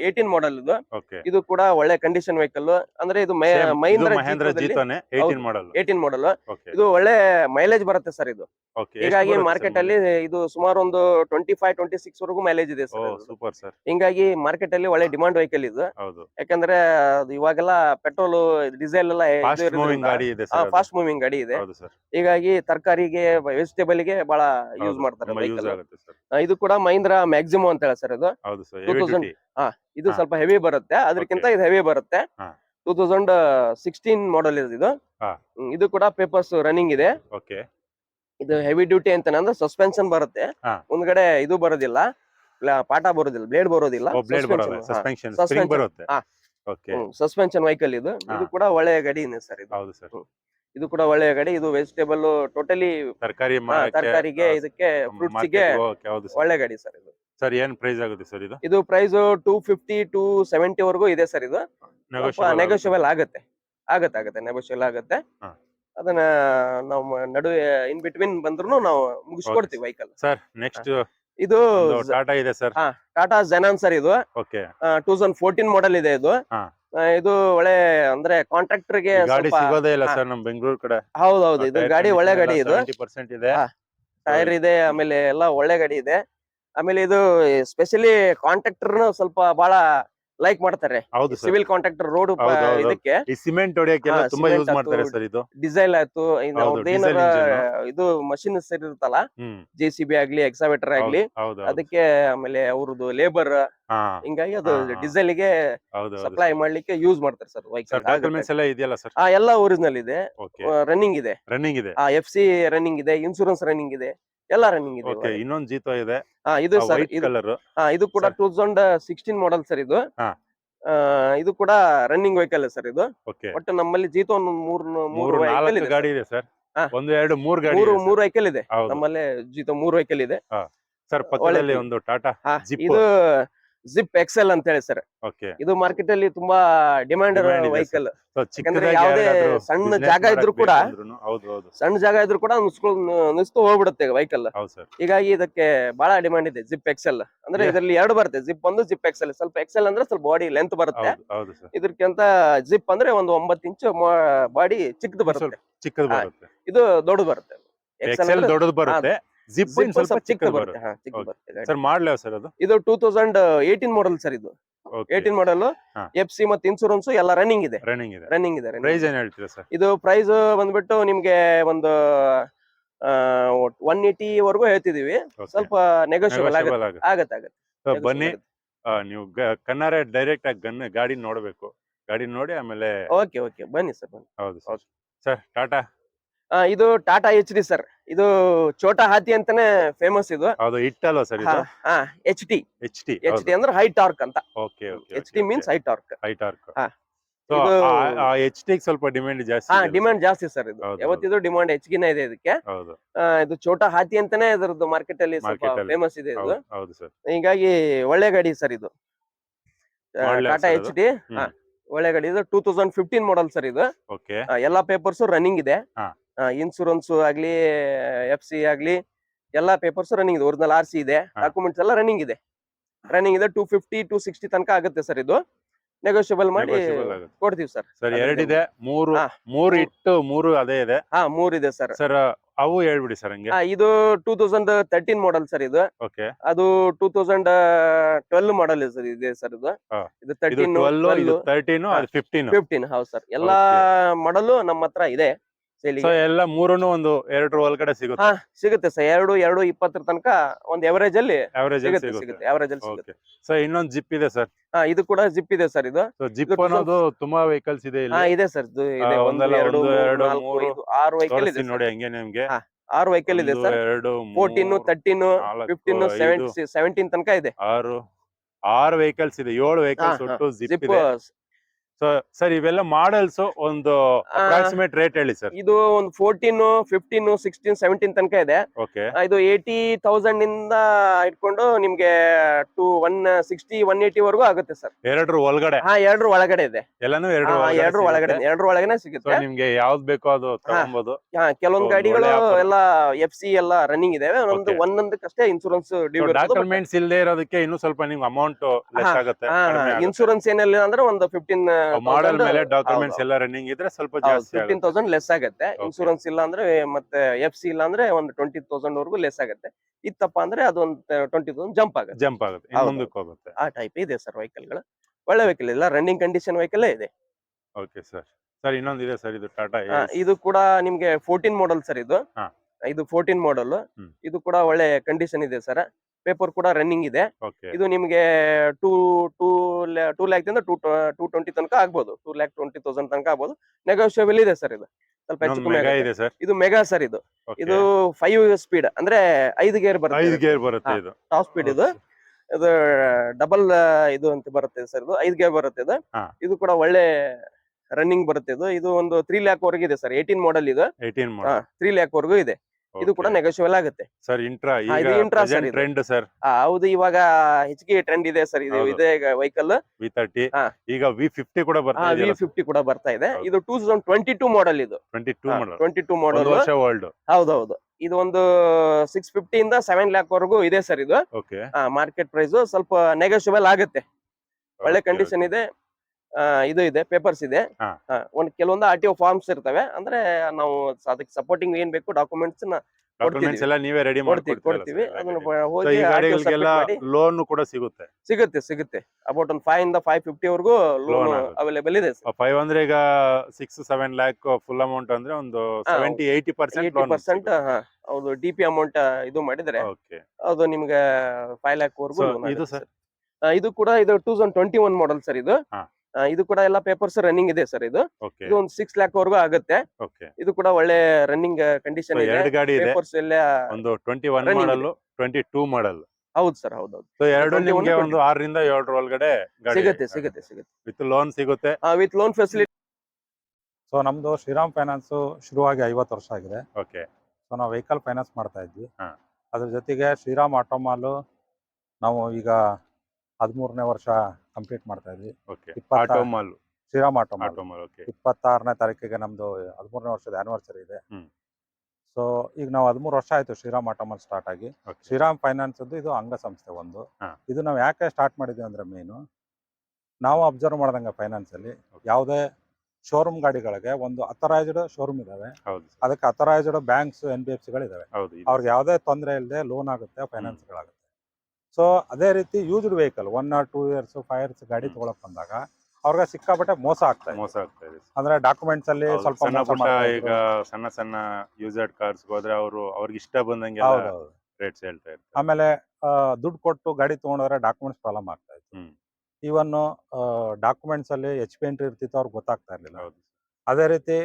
ಏಟೀನ್ ಮಾಡಲ್ ಇದು. ಇದು ಕೂಡ ಒಳ್ಳೆ ಕಂಡೀಷನ್ ವೆಹಿಕಲ್ ಅಂದ್ರೆ ಇದು ಮಹೀಂದ್ರ ಏಟೀನ್ ಮಾಡಲ್ ಇದು ಒಳ್ಳೆ ಮೈಲೇಜ್ ಬರುತ್ತೆ ಸರ್ ಇದು. ಹೀಗಾಗಿ ಮಾರ್ಕೆಟ್ ಅಲ್ಲಿ ಇದು ಸುಮಾರು ಒಂದು ಟ್ವೆಂಟಿ ಫೈವ್ ಟ್ವೆಂಟಿ ಸಿಕ್ಸ್ ವರೆಗೂ ಮೈಲೇಜ್ ಇದೆ. ಸರ್ ಸೂಪರ್ ಸರ್ ಹಿಂಗಾಗಿ ಮಾರ್ಕೆಟ್ ಅಲ್ಲಿ ಒಳ್ಳೆ ಡಿಮಾಂಡ್ ವೆಹಿಕಲ್ ಇದು. ಯಾಕಂದ್ರೆ ಇವಾಗೆಲ್ಲ ಪೆಟ್ರೋಲ್ ಡೀಸೆಲ್ ಎಲ್ಲ ಫಾಸ್ಟ್ ಮೂವಿಂಗ್ ಗಾಡಿ ಇದೆ ಸರ್ ಫಾಸ್ಟ್ ಮೂವಿಂಗ್ ಗಾಡಿ ಇದೆ. ಹೌದು ಸರ್. ಹೀಗಾಗಿ ತರಕಾರಿಗೆ ವೆಜಿಟೇಬಲ್ಗೆ ಬಹಳ ಯೂಸ್ ಮಾಡ್ತಾರೆ ಇದು ಕೂಡ ಮಹಿಂದ್ರ ಮ್ಯಾಕ್ಸಿಮಮ್ ಅಂತ ಹೇಳ ಸರ್ ಇದು. ಟೂ ತೌಸಂಡ್ 2000 ಇದು ಸ್ವಲ್ಪ ಹೆವಿ ಬರುತ್ತೆ. ಅದಕ್ಕಿಂತ ಇದು ಹೆವಿ ಬರುತ್ತೆ. ಟೂ ತೌಸಂಡ್ ಸಿಕ್ಸ್ಟೀನ್ ಮಾಡಲ್ ಇದೆ. ಇದು ಇದು ಕೂಡ ಪೇಪರ್ಸ್ ರನ್ನಿಂಗ್ ಇದೆ. ಇದು ಹೆವಿ ಡ್ಯೂಟಿ ಅಂತ ಅಂದ್ರೆ ಸಸ್ಪೆನ್ಷನ್ ಬರುತ್ತೆ. ಮುಂದ್ಗಡೆ ಇದು ಬರೋದಿಲ್ಲ. ಪಾಠ ಬರೋದಿಲ್ಲ ಬ್ಲೇಡ್ ಬರೋದಿಲ್ಲ. Suspension okay. ಸಸ್ಪೆನ್ಷನ್ ವೆಹಿಕಲ್ ಇದು. ಇದು ಕೂಡ ಒಳ್ಳೆಯ ಗಾಡಿ ಇದೆ ಸರ್ ಇದು. ಹೌದು ಸರ್. ಇದು ಕೂಡ ಒಳ್ಳೆಯ ಗಾಡಿ. ಇದು ವೆಜಿಟೇಬಲ್ ಟೋಟಲಿ ತರಕಾರಿ ತರಕಾರಿಗೆ ಇದಕ್ಕೆ ಫ್ರೂಟ್ಸ್ಗೆ ಒಳ್ಳೆ ಗಾಡಿ ಸರ್ ಇದು. ಸರ್ ಏನ್ ಪ್ರೈಸ್ ಆಗುತ್ತೆ ಸರ್ ಇದು? ಇದು price two fifty to seventy ವರೆಗೂ ಇದೆ ಸರ್ ಇದು. ನೆಗೋಷಿಯಬಲ್ ಆಗುತ್ತೆ. ಆಗತ್ತೆ. ಆಗತ್ತೆ ನೆಗೋಷಿಯಬಲ್ ಆಗುತ್ತೆ. ಅದನ್ನ ನಾವು ನಡುವೆ ಇನ್ ಬಿಟ್ವೀನ್ ಬಂದ್ರು ನಾವು ಮುಗಿಸ್ಕೊಡ್ತೀವಿ ವೆಹಿಕಲ್ ಸರ್ ನೆಕ್ಸ್ಟ್ ಇದು ಟಾಟಾ ಇದೆ ಸರ್ ಟಾಟಾ ಜೆನಾನ್ ಸರ್ ಇದು. Okay two thousand fourteen model ಇದೆ ಇದು. ಇದು ಒಳ್ಳೆ ಅಂದ್ರೆ ಕಾಂಟ್ರಾಕ್ಟರ್ಗೆ ಗಾಡಿ ಸಿಗೋದೇ ಇಲ್ಲ ಸರ್ ನಮ್ ಬೆಂಗಳೂರು ಕಡೆ. ಹೌದೌದು ಇದು ಗಾಡಿ ಒಳ್ಳೆ ಗಾಡಿ ಇದು. ಪರ್ಸೆಂಟ್ ಇದೆ. ಟೈರ್ ಇದೆ ಆಮೇಲೆ ಎಲ್ಲ ಒಳ್ಳೆ ಗಾಡಿ ಇದೆ. ಆಮೇಲೆ ಇದು ಸ್ಪೆಷಲಿ ಕಾಂಟ್ರಾಕ್ಟರ್ ಸ್ವಲ್ಪ ಬಹಳ ಲೈಕ್ ಮಾಡ್ತಾರೆ. ಹೌದು ಸಿವಿಲ್ ಕಾಂಟ್ರಾಕ್ಟರ್ ರೋಡ್ ಹೌದು, ಹೌದು. ಇದಕ್ಕೆ ಈ ಸಿಮೆಂಟ್ ಹೊಡಿಯಕ್ಕೆಲ್ಲ ಹಾ, ತುಂಬಾ cement ಯೂಸ್ ಮಾಡ್ತಾರೆ ಆಯ್ತು, ಸರ್ ಇದು. ಡಿಸೈಲ್ ಆಯ್ತು ಇನ್ನು ಹೌದು, ಇದು ಮಷಿನ್ ಇರುತ್ತಲ್ಲ ಹ್ಮ್. ಜೆ ಸಿ ಬಿ ಆಗ್ಲಿ ಎಕ್ಸಾವೇಟರ್ ಆಗ್ಲಿ ಹೌದು ಹೌದು. ಅದಕ್ಕೆ ಆಮೇಲೆ ಅವ್ರದ್ದು ಲೇಬರ್ ಹಾ. ಹಿಂಗಾಗಿ ಅದು ಹಾ, ಹಾ. ಡೀಸೆಲ್ಗೆ ಹೌದು ಸಪ್ಲೈ ಮಾಡ್ಲಿಕ್ಕೆ ಯೂಸ್ ಮಾಡ್ತಾರೆ ಸರ್ ಸರ್ ಡಾಕ್ಯುಮೆಂಟ್ಸ್ ಎಲ್ಲ ಇದೆಯಲ್ಲ ಸರ್? ಆ ಎಲ್ಲ ಒರಿಜಿನಲ್ ಇದೆ. ಓಕೆ ರನ್ನಿಂಗ್ ಇದೆ. ರನ್ನಿಂಗ್ ಇದೆ. ಆ ಎಫ್ ಸಿ ರನ್ನಿಂಗ್ ಇದೆ ಇನ್ಸೂರೆನ್ಸ್ ರನ್ನಿಂಗ್ ಇದೆ. ಎಲ್ಲ ರನ್ನಿಂಗ್ ಇದೆ ಇನ್ನೊಂದು ಜೀತೋ ಇದೆ. ಆ, ಇದು ಸರ್ ಇದು ಕೂಡ. Two thousand sixteen model sir ಇದು. ಆ, ಇದು ಕೂಡ ರನ್ನಿಂಗ್ ವೆಹಿಕಲ್ ಸರ್ ಇದು. ಒಟ್ಟು ನಮ್ಮಲ್ಲಿ ಜೀತೋ ಒಂದು ಮೂರ್ ಮೂರು ಗಾಡಿ ಇದೆ ಸರ್. ಹಾ. ಒಂದು ಎರಡು ಮೂರು ಗಾಡಿ ಮೂರು ಮೂರು ವೆಹಿಕಲ್ ಇದೆ. ನಮ್ಮಲ್ಲಿ ಜೀತೋ ಮೂರು ವೆಹಿಕಲ್ ಇದೆ. ಸರ್ ಪಕ್ಕದಲ್ಲಿ ಒಂದು ಟಾಟಾ ಹಾ, ಇದು ಜಿಪ್ ಎಕ್ಸೆಲ್ ಅಂತ ಹೇಳಿ ಸರ್. ಓಕೆ ಇದು ಮಾರ್ಕೆಟ್ ಅಲ್ಲಿ ತುಂಬಾ ಡಿಮ್ಯಾಂಡ್ ಇರೋ ವೆಹಿಕಲ್ ಯಾಕಂದ್ರೆ ಯಾವುದೇ ಸಣ್ಣ ಜಾಗ ಇದ್ರು ಕೂಡ ಸಣ್ಣ ಜಾಗ ಇದ್ರೂ ಕೂಡ ನುಸ್ಕೊಂಡು ನುಸ್ತು ಹೋಗ್ಬಿಡುತ್ತೆ ವೆಹಿಕಲ್ ಹೀಗಾಗಿ ಇದಕ್ಕೆ ಬಹಳ ಡಿಮ್ಯಾಂಡ್ ಇದೆ ಜಿಪ್ ಎಕ್ಸೆಲ್ ಅಂದ್ರೆ. ಇದರಲ್ಲಿ ಎರಡು ಬರುತ್ತೆ. ಜಿಪ್ ಒಂದು ಜಿಪ್ ಎಕ್ಸೆಲ್ ಸ್ವಲ್ಪ ಎಕ್ಸೆಲ್ ಅಂದ್ರೆ ಸ್ವಲ್ಪ ಬಾಡಿ ಲೆಂತ್ ಬರುತ್ತೆ. ಇದಕ್ಕಿಂತ ಜಿಪ್ ಅಂದ್ರೆ ಒಂದು ಒಂಬತ್ತು ಇಂಚು ಬಾಡಿ ಚಿಕ್ಕದು ಬರುತ್ತೆ. ಚಿಕ್ಕದು ಬರುತ್ತೆ. ಇದು ದೊಡ್ಡದು ಬರುತ್ತೆ. ಎಕ್ಸೆಲ್ ದೊಡ್ಡದು ಬರುತ್ತೆ. ಜಿಪ್ ಸ್ವಲ್ಪ ಚಿಕ್ಕ ಬರುತ್ತೆ ಹಾ. ಬರುತ್ತೆ ಸರ್ ಮಾಡ್ಲೇವ ಸರ್ ಅದು? ಇದು two thousand eighteen model sir ಇದು. Eighteen model. ಎಫ್ ಸಿ ಮತ್ತೆ ಇನ್ಸೂರೆನ್ಸ್ ಎಲ್ಲ ರನ್ನಿಂಗ್ ಇದೆ. ರನ್ನಿಂಗ್ ಇದೆ. ರನ್ನಿಂಗ್ ಇದೆ ಪ್ರೈಸ್. ಏನ್ ಹೇಳ್ತೀರಾ ಸರ್ ಇದು ಪ್ರೈಸ್ ಬಂದ್ಬಿಟ್ಟು ನಿಮ್ಗೆ ಒಂದು ಒನ್ ಏಟಿ ವರೆಗೂ ಹೇಳ್ತಿದೀವಿ. ಸ್ವಲ್ಪ ನೆಗೋಷಿಯಬಲ್ ಆಗತ್ತೆ. ಆಗುತ್ತೆ. ಬನ್ನಿ. ನೀವು ಕನ್ನಡ ಕಣ್ಣಾರೆ ಡೈರೆಕ್ಟ್ ಆಗಿ ಗನ್ ಗಾಡಿ ನೋಡ್ಬೇಕು. ಗಾಡಿ ನೋಡಿ ಆಮೇಲೆ ಓಕೆ ಓಕೆ ಬನ್ನಿ ಸರ್ ಬನ್ನಿ. ಹೌದು ಸರ್ ಟಾಟಾ. ಇದು ಟಾಟಾ ಎಚ್ ಡಿ ಸರ್. ಇದು ಚೋಟಾ ಹಾತಿ ಅಂತಾನೆ ಫೇಮಸ್ ಇದು. ಹೌದು ಇಟ್ಟಲ್ವಾ sir H T. H T H T ಅಂದ್ರೆ ಹೈ ಟಾರ್ಕ್ ಅಂತ. Okay H T means high. Torque high torque H T ಸ್ವಲ್ಪ ಡಿಮ್ಯಾಂಡ್ ಜಾಸ್ತಿ ಹಾ ಡಿಮಾಂಡ್ ಜಾಸ್ತಿ ಸರ್ ಇದು. ಯಾವತ್ತಿದ್ರು ಡಿಮಾಂಡ್ ಹೆಚ್ಚಿಗೆನೇ ಇದೆ ಇದಕ್ಕೆ. ಇದು ಚೋಟಾ ಹಾತಿ ಅಂತಾನೆ ಇದರದ್ದು ಮಾರ್ಕೆಟ್ ಅಲ್ಲಿ ಸ್ವಲ್ಪ ಫೇಮಸ್ ಇದೆ ಇದು. ಹೀಗಾಗಿ ಒಳ್ಳೆ ಗಾಡಿ ಸರ್ ಇದು. Tata H D. ಒಳ್ಳೆ ಗಾಡಿ ಇದು. Two thousand fifteen model sir ಇದು. ಎಲ್ಲಾ ಪೇಪರ್ಸ್ ರನ್ನಿಂಗ್ ಇದೆ. ಇನ್ಸೂರೆನ್ಸ್ ಆಗ್ಲಿ ಎಫ್ ಸಿ ಆಗ್ಲಿ ಎಲ್ಲಾ ಪೇಪರ್ಸ್ ರನ್ನಿಂಗ್ ಇದೆ. ಒರಿಜಿನಲ್ ಆರ್ ಸಿ ಇದೆ. ಡಾಕ್ಯುಮೆಂಟ್ಸ್ ಎಲ್ಲ ರನ್ನಿಂಗ್ ಇದೆ. ರನ್ನಿಂಗ್ ಇದೆ ಟೂ ಫಿಫ್ಟಿ ಟೂ ಸಿಕ್ಸ್ಟಿ ತನಕ ಆಗುತ್ತೆ ಸರ್ ಇದು. ನೆಗೋಷಿಯಬಲ್ ಮಾಡಿ ಕೊಡ್ತೀವಿ ಸರ್ ಸರ್ ಎರಡಿದೆ ಮೂರು ಮೂರು ಇಟ್ಟು ಮೂರು ಅದೇ ಇದೆ. ಹಾ ಮೂರ್ ಇದೆ ಸರ್ ಸರ್ ಅವು ಹೇಳ್ಬಿಡಿ ಸರ್ ಹಂಗೆ. ಇದು two thousand thirteen model sir ಇದು. ಓಕೆ. ಅದು ಟೂ ತೌಸಂಡ್ ಟ್ವೆಲ್ ಮಾಡಲ್ ಇದೆ ಸರ್ ಇದು ಹಾ. ಇದು ಇದು ತರ್ಟೀನ್ ತರ್ಟೀನ್ ಫಿಫ್ಟೀನ್ ಫಿಫ್ಟೀನ್ ಹೌದು ಸರ್ ಎಲ್ಲಾ ಮಾಡಲು ನಮ್ಮ ಹತ್ರ ಇದೆ. ಸೊ ಎಲ್ಲ ಮೂರನ್ನು ಒಂದು ಎರಡರ ಒಳಗಡೆ ಸಿಗುತ್ತೆ. ಸಿಗುತ್ತೆ ಸರ್. ಎರಡು ಎರಡು ಇಪ್ಪತ್ತರ ತನಕ ಒಂದು ಎವರೇಜ್ ಅಲ್ಲಿ ಸಿಗುತ್ತೆ ಸಿಗುತ್ತೆ. ಎವರೇಜ್ ಅಲ್ಲಿ ಇನ್ನೊಂದು ಜಿಪ್ ಇದೆ ಸರ್. ಹಾ ಇದು ಕೂಡ ಜಿಪ್ ಇದೆ ಸರ್ ಇದು. ಜಿಪ್ ಅನ್ನೋದು ತುಂಬಾ ವೆಹಿಕಲ್ಸ್ ಇದೆ ಇಲ್ಲಿ. ಇದೆ ಸರ್. ಎರಡು ಮೂರು, ಎರಡು. ಆರು ವೆಹಿಕಲ್ ಇದೆ ನೋಡಿ ಹಂಗೆ ನಿಮ್ಗೆ. ಆರು ವೆಹಿಕಲ್ ಇದೆ ಸರ್. ಎರಡು ಫೋರ್ಟೀನ್ ತರ್ಟೀನ್ ಫಿಫ್ಟೀನ್ ಸೆವೆಂಟೀನ್ ತನಕ ಇದೆ. ಆರು ಆರು ವೆಹಿಕಲ್ಸ್ ಇದೆ. ಏಳು ವೆಹಿಕಲ್ಸ್ ಒಟ್ಟು ಜಿಪ್ ಸರ್ ಇವೆಲ್ಲ ಮಾಡೆಲ್ಸ್ ಒಂದು ಅಪ್ರಾಕ್ಸಿಮೇಟ್ ರೇಟ್ ಹೇಳಿ ಸರ್ ಇದು ಒಂದು ಫೋರ್ಟೀನ್ ಫಿಫ್ಟೀನ್ ಸಿಕ್ಸ್ಟೀನ್ ಸೆವೆಂಟೀನ್ ತನಕ ಇದೆ. ಓಕೆ ಇದು ಏಯ್ಟಿ ತೌಸಂಡ್ ಇಂದ ಇಟ್ಕೊಂಡು ನಿಮ್ಗೆ to one sixty one eighty ವರೆಗೂ ಆಗುತ್ತೆ ಸರ್ ಎರಡರ ಒಳಗಡೆ. ಹಾ ಎರಡರ ಒಳಗಡೆ ಇದೆ. ಎಲ್ಲಾನು ಎರಡು ಎರಡ್ರ ಒಳಗಡೆ ಎರಡರ ಒಳಗಡೆ ಸಿಗುತ್ತೆ. ನಿಮ್ಗೆ ಯಾವ್ದು ಬೇಕೋ ಅದು ತಗೊಬಹುದು ಹಾ ಕೆಲವೊಂದ್ ಗಾಡಿಗಳು. ಎಲ್ಲ ಎಫ್ ಸಿ ಎಲ್ಲ ರನ್ನಿಂಗ್ ಇದೆ ಒಂದು ಒನ್ ಅಷ್ಟೇ ಇನ್ಸೂರೆನ್ಸ್ ಡಾಕ್ಯುಮೆಂಟ್ಸ್ ಇಲ್ಲದೆ ಇರೋದಕ್ಕೆ ಇನ್ನೂ ಸ್ವಲ್ಪ ನಿಮ್ಗೆ ಅಮೌಂಟ್ ಲೆಸ್ ಆಗುತ್ತೆ. ಇನ್ಸೂರೆನ್ಸ್ ಏನಿಲ್ಲ ಅಂದ್ರೆ ಒಂದು ಫಿಫ್ಟೀನ್ ಮಾಡೆಲ್ ಮೇಲೆ ಡಾಕ್ಯುಮೆಂಟ್ಸ್ ಎಲ್ಲ ರನ್ನಿಂಗ್ ಇದ್ರೆ ಸ್ವಲ್ಪ ಜಾಸ್ತಿ ಫಿಫ್ಟೀನ್ ತೌಸಂಡ್ ಲೆಸ್ ಆಗುತ್ತೆ. ಇನ್ಶೂರೆನ್ಸ್ ಇಲ್ಲ ಅಂದ್ರೆ ಮತ್ತೆ ಎಫ್ ಸಿ ಇಲ್ಲ ಅಂದ್ರೆ ಒಂದು ಟ್ವೆಂಟಿ ತೌಸಂಡ್ ವರೆಗೂ ಲೆಸ್ ಆಗುತ್ತೆ. ಇತ್ತಪ್ಪ ಅಂದ್ರೆ ಅದೊಂದು ಟ್ವೆಂಟಿ ತೌಸಂಡ್ ಜಂಪ್ ಆಗುತ್ತೆ. ಜಂಪ್ ಆಗುತ್ತೆ. ಮುಂದಕ್ಕೆ ಹೋಗುತ್ತೆ. ಆ ಟೈಪ್ ಇದೆ ಸರ್ ವೆಹಿಕಲ್ಗಳು ಒಳ್ಳೆ ವೆಹಿಕಲ್ ಇಲ್ಲ ರನ್ನಿಂಗ್ ಕಂಡೀಷನ್ ವೆಹಿಕಲ್ ಇದೆ. ಓಕೆ ಸರ್ ಸರ್ ಇನ್ನೊಂದು ಇದೆ ಸರ್ ಇದು ಟಾಟಾ ಇದು ಕೂಡ ನಿಮ್ಗೆ ಫೋರ್ಟೀನ್ ಮಾಡಲ್ ಸರ್ ಇದು. ಇದು ಫೋರ್ಟೀನ್ ಮಾಡಲ್ ಇದು ಕೂಡ ಒಳ್ಳೆ ಕಂಡೀಷನ್ ಇದೆ ಸರ್ ಪೇಪರ್ ಕೂಡ ರನ್ನಿಂಗ್ ಇದೆ. ಇದು ನಿಮ್ಗೆ ಟೂ ಟೂ ಟೂ ಲ್ಯಾಕ್ ಇಂದ ಟೂ ಟೂ ಟ್ವೆಂಟಿ ತನಕ ಆಗ್ಬಹುದು ಟೂ ಲ್ಯಾಕ್ ಟ್ವೆಂಟಿ ತೌಸಂಡ್ ತನಕ ಆಗ್ಬೋದು. ನೆಗೋಷಿಯಬಲ್ ಇದೆ ಸರ್ ಇದು. ಸ್ವಲ್ಪ ಹೆಚ್ಚು ಇನ್ನೊಂದು ಕಮ್ಮಿ ಇದೆ ಮೆಗಾ ಸರ್ ಇದು. ಇದು ಫೈವ್ ಸ್ಪೀಡ್ ಅಂದ್ರೆ ಐದು ಗೇರ್ ಬರುತ್ತೆ ಟಾಪ್ ಸ್ಪೀಡ್ ಇದು. ಇದು. ಡಬಲ್ ಇದು ಅಂತ ಬರುತ್ತೆ ಸರ್ ಇದು. ಐದು ಗೇರ್ ಬರುತ್ತೆ ಇದು. ಇದು ಕೂಡ ಒಳ್ಳೆ ರನ್ನಿಂಗ್ ಬರುತ್ತೆ ಇದು. ಇದು ಒಂದು ತ್ರೀ ಲ್ಯಾಕ್ ವರೆಗೆ ಇದೆ ಸರ್ ಏಯ್ಟೀನ್ ಮಾಡಲ್ ಇದು. ತ್ರೀ ಲ್ಯಾಕ್ ವರೆಗೂ ಇದೆ. ಇದು ಕೂಡ ನೆಗೋಷಿಯಬಲ್ ಆಗುತ್ತೆ. ಸರ್ ಇಂಟ್ರಾ ಇದು intra sir ಟ್ರೆಂಡ್ ಸರ್ ಹೌದು ಇವಾಗ ಹೆಚ್ಚಿಗೆ ಟ್ರೆಂಡ್ ಇದೆ ಸರ್ ಇದು. ಇದೆ ವೆಹಿಕಲ್ ವಿ ತರ್ಟಿ. ಈಗ ವಿ ಫಿಫ್ಟಿ ಕೂಡ ಬರ್ತಾ ವಿ ಫಿಫ್ಟಿ ಕೂಡ ಬರ್ತಾ ಇದೆ. ಇದು two thousand twenty two model ಇದು. Twenty two model twenty two model ವರ್ಷ ವರ್ಲ್ಡ್ ಹೌದೌದು. ಇದು ಒಂದು ಸಿಕ್ಸ್ ಫಿಫ್ಟಿ ಇಂದ ಸೆವೆನ್ ಲ್ಯಾಕ್ ವರೆಗೂ ಇದೆ ಸರ್ ಇದು. ಮಾರ್ಕೆಟ್ ಪ್ರೈಸ್ ಸ್ವಲ್ಪ ನೆಗೋಷಿಯಬಲ್ ಆಗುತ್ತೆ. ಒಳ್ಳೆ ಕಂಡೀಷನ್ ಇದೆ. ಇದು ಇದೆ ಪೇಪರ್ಸ್ ಇದೆ. ಒಂದ್ ಕೆಲವೊಂದು ಆರ್ ಟಿ ಒ ಫಾರ್ಮ್ಸ್ ಇರ್ತವೆ. ಅಂದ್ರೆ ನಾವು ಅದಕ್ಕೆ ಸಪೋರ್ಟಿಂಗ್ ಏನ್ ಬೇಕು ಡಾಕ್ಯುಮೆಂಟ್ಸ್ ಡಾಕ್ಯುಮೆಂಟ್ಸ್ ಎಲ್ಲ ನೀವೇ ರೆಡಿ ಮಾಡ್ತೀವಿ ಕೊಡ್ತೀವಿ ಲೋನ್ ಕೂಡ ಸಿಗುತ್ತೆ. ಸಿಗುತ್ತೆ ಸಿಗುತ್ತೆ. ಅಬೌಟ್ ಒಂದು ಫೈವ್ ಇಂದ ಫೈವ್ ಫಿಫ್ಟಿ ವರೆಗೂ ಲೋನ್ ಅವೈಲೇಬಲ್ ಇದೆ ಫೈವ್ ಅಂದ್ರೆ ಈಗ six seven lakh full amount ಅಂದ್ರೆ ಒಂದು ಸೆವೆಂಟಿ ಏಯ್ಟಿ ಪರ್ಸೆಂಟ್ ಪರ್ಸೆಂಟ್ ಹೌದು ಡಿ ಪಿ ಅಮೌಂಟ್ ಇದು ಮಾಡಿದ್ರೆ ಅದು ನಿಮ್ಗೆ ಫೈವ್ ಲ್ಯಾಕ್ ವರೆಗೂ ಇದು. ಆ, ಇದು ಕೂಡ ಇದು two thousand twenty one model sir ಇದು. ಇದು ಕೂಡ ಎಲ್ಲ ಪೇಪರ್ಸ್ ರನ್ನಿಂಗ್ ಇದೆ ಸರ್ ಇದು. ಇದು ಒಂದು ಸಿಕ್ಸ್ ಲ್ಯಾಕ್ ವರ್ಗೂ ಆಗುತ್ತೆ. ಓಕೆ ಇದು ಕೂಡ ಒಳ್ಳೆ ರನ್ನಿಂಗ್ ಕಂಡೀಷನ್ ಇದೆ. ಎರಡು ಗಾಡಿ ಇದೆ. ಪೇಪರ್ಸ್ ಎಲ್ಲ ಒಂದು twenty one model twenty two model ಹೌದು ಸರ್ ಹೌದೌದು ಸೊ ಎರಡು 21, ನಿಮ್ಗೆ 20. ಒಂದು ಆರರಿಂದ ಏಳರ ಒಳಗಡೆ ಗಾಡಿ ಸಿಗುತ್ತೆ ಸಿಗುತ್ತೆ ಸಿಗುತ್ತೆ. ವಿತ್ ಲೋನ್ ಸಿಗುತ್ತೆ. ವಿತ್ ಲೋನ್ ಫೆಸಿಲಿಟಿ ಸೊ ನಮ್ದು ಶ್ರೀರಾಮ್ ಫೈನಾನ್ಸ್ ಶುರುವಾಗಿ ಐವತ್ತು ವರ್ಷ ಆಗಿದೆ. ಓಕೆ ಸೊ ನಾವು ವೆಹಿಕಲ್ ಫೈನಾನ್ಸ್ ಮಾಡ್ತಾ ಇದ್ವಿ. ಹಾ. ಅದ್ರ ಜೊತೆಗೆ ಶ್ರೀರಾಮ್ ಆಟೋಮಾಲು ನಾವು ಈಗ ಹದಿಮೂರನೇ ವರ್ಷ ಕಂಪ್ಲೀಟ್ ಮಾಡ್ತಾ ಇದ್ವಿ. ಓಕೆ ಇಪ್ಪತ್ತ- Auto Mall. Shriram Auto Mall. Okay ಇಪ್ಪತ್ತಾರನೇ ತಾರೀಕಿಗೆ ನಮ್ದು ಹದಿಮೂರನೇ ವರ್ಷದ ಆನಿವರ್ಸರಿ ಇದೆ. ಹ್ಮ್. ಸೊ ಈಗ ನಾವು ಹದಿಮೂರು ವರ್ಷ ಆಯ್ತು ಶ್ರೀರಾಮ್ ಆಟೋಮಲ್ ಸ್ಟಾರ್ಟ್ ಆಗಿ. ಓಕೆ ಶ್ರೀರಾಮ್ ಫೈನಾನ್ಸ್ ಇದು ಅಂಗಸಂಸ್ಥೆ ಒಂದು. ಹಾ. ಇದು ನಾವು ಯಾಕೆ ಸ್ಟಾರ್ಟ್ ಮಾಡಿದ್ವಿ ಅಂದ್ರೆ ಮೇನು ನಾವು ಅಬ್ಸರ್ವ್ ಮಾಡ್ದಂಗೆ ಫೈನಾನ್ಸ್ ಅಲ್ಲಿ ಯಾವುದೇ ಶೋರೂಮ್ ಗಾಡಿಗಳಿಗೆ ಒಂದು ಅಥರೈಸ್ಡ್ ಶೋರೂಮ್ ಇದಾವೆ ಹೌದು sir. ಅದಕ್ಕೆ authorised banks N B F ಸಿಗಳಿದಾವೆ ಹೌದು ಇದೆ ಅವ್ರಿಗೆ ಯಾವುದೇ ತೊಂದರೆ ಇಲ್ಲದೆ ಲೋನ್ ಆಗುತ್ತೆ ಫೈನಾನ್ಸ್ಗಳಾಗುತ್ತೆ ಸೊ ಅದೇ ರೀತಿ used vehicle one or two years five years ಗಾಡಿ ತೊಗೊಳಕ್ ಬಂದಾಗ ಅವ್ರಿಗೆ ಸಿಕ್ಕಾಪಟ್ಟೆ ಮೋಸ ಆಗ್ತಾ ಇದೆ. ಮೋಸ ಆಗ್ತಾ ಇದೆ. ಅಂದ್ರೆ ಡಾಕ್ಯುಮೆಂಟ್ಸ್ ಅಲ್ಲಿ ಸ್ವಲ್ಪ ಸಣ್ಣ ಮೋಸ ಪುಟ್ಟ ಮಾಡ್ತಾ ಈಗ ಇದ್ರು. ಸಣ್ಣ ಸಣ್ಣ ಯೂಸರ್ಡ್ ಕಾರ್ಸ್ ಹೋದ್ರೆ ಅವರು ಅವ್ರಿಗೆ ಇಷ್ಟ ಬಂದಂಗೆ ಹೌದು ಹೌದು ರೇಟ್ಸ್ ಹೇಳ್ತಾ ಇರ್ತಾರೆ. ಆಮೇಲೆ ಆ, ದುಡ್ಡು ಕೊಟ್ಟು ಗಾಡಿ ತಗೊಂಡ್ರೆ ಡಾಕ್ಯುಮೆಂಟ್ಸ್ ಪ್ರಾಬ್ಲಮ್ ಆಗ್ತಾ ಇತ್ತು. ಹ್ಮ್. ಇವನ್ ಡಾಕ್ಯುಮೆಂಟ್ಸ್ ಅಲ್ಲಿ ಎಚ್ ಪಿ ಎಂಟ್ರಿ ಇರ್ತಿತ್ತು ಅವ್ರಿಗೆ ಗೊತ್ತಾಗ್ತಾ ಇರ್ಲಿಲ್ಲ. ಹೌದು. ಅದೇ ರೀತಿ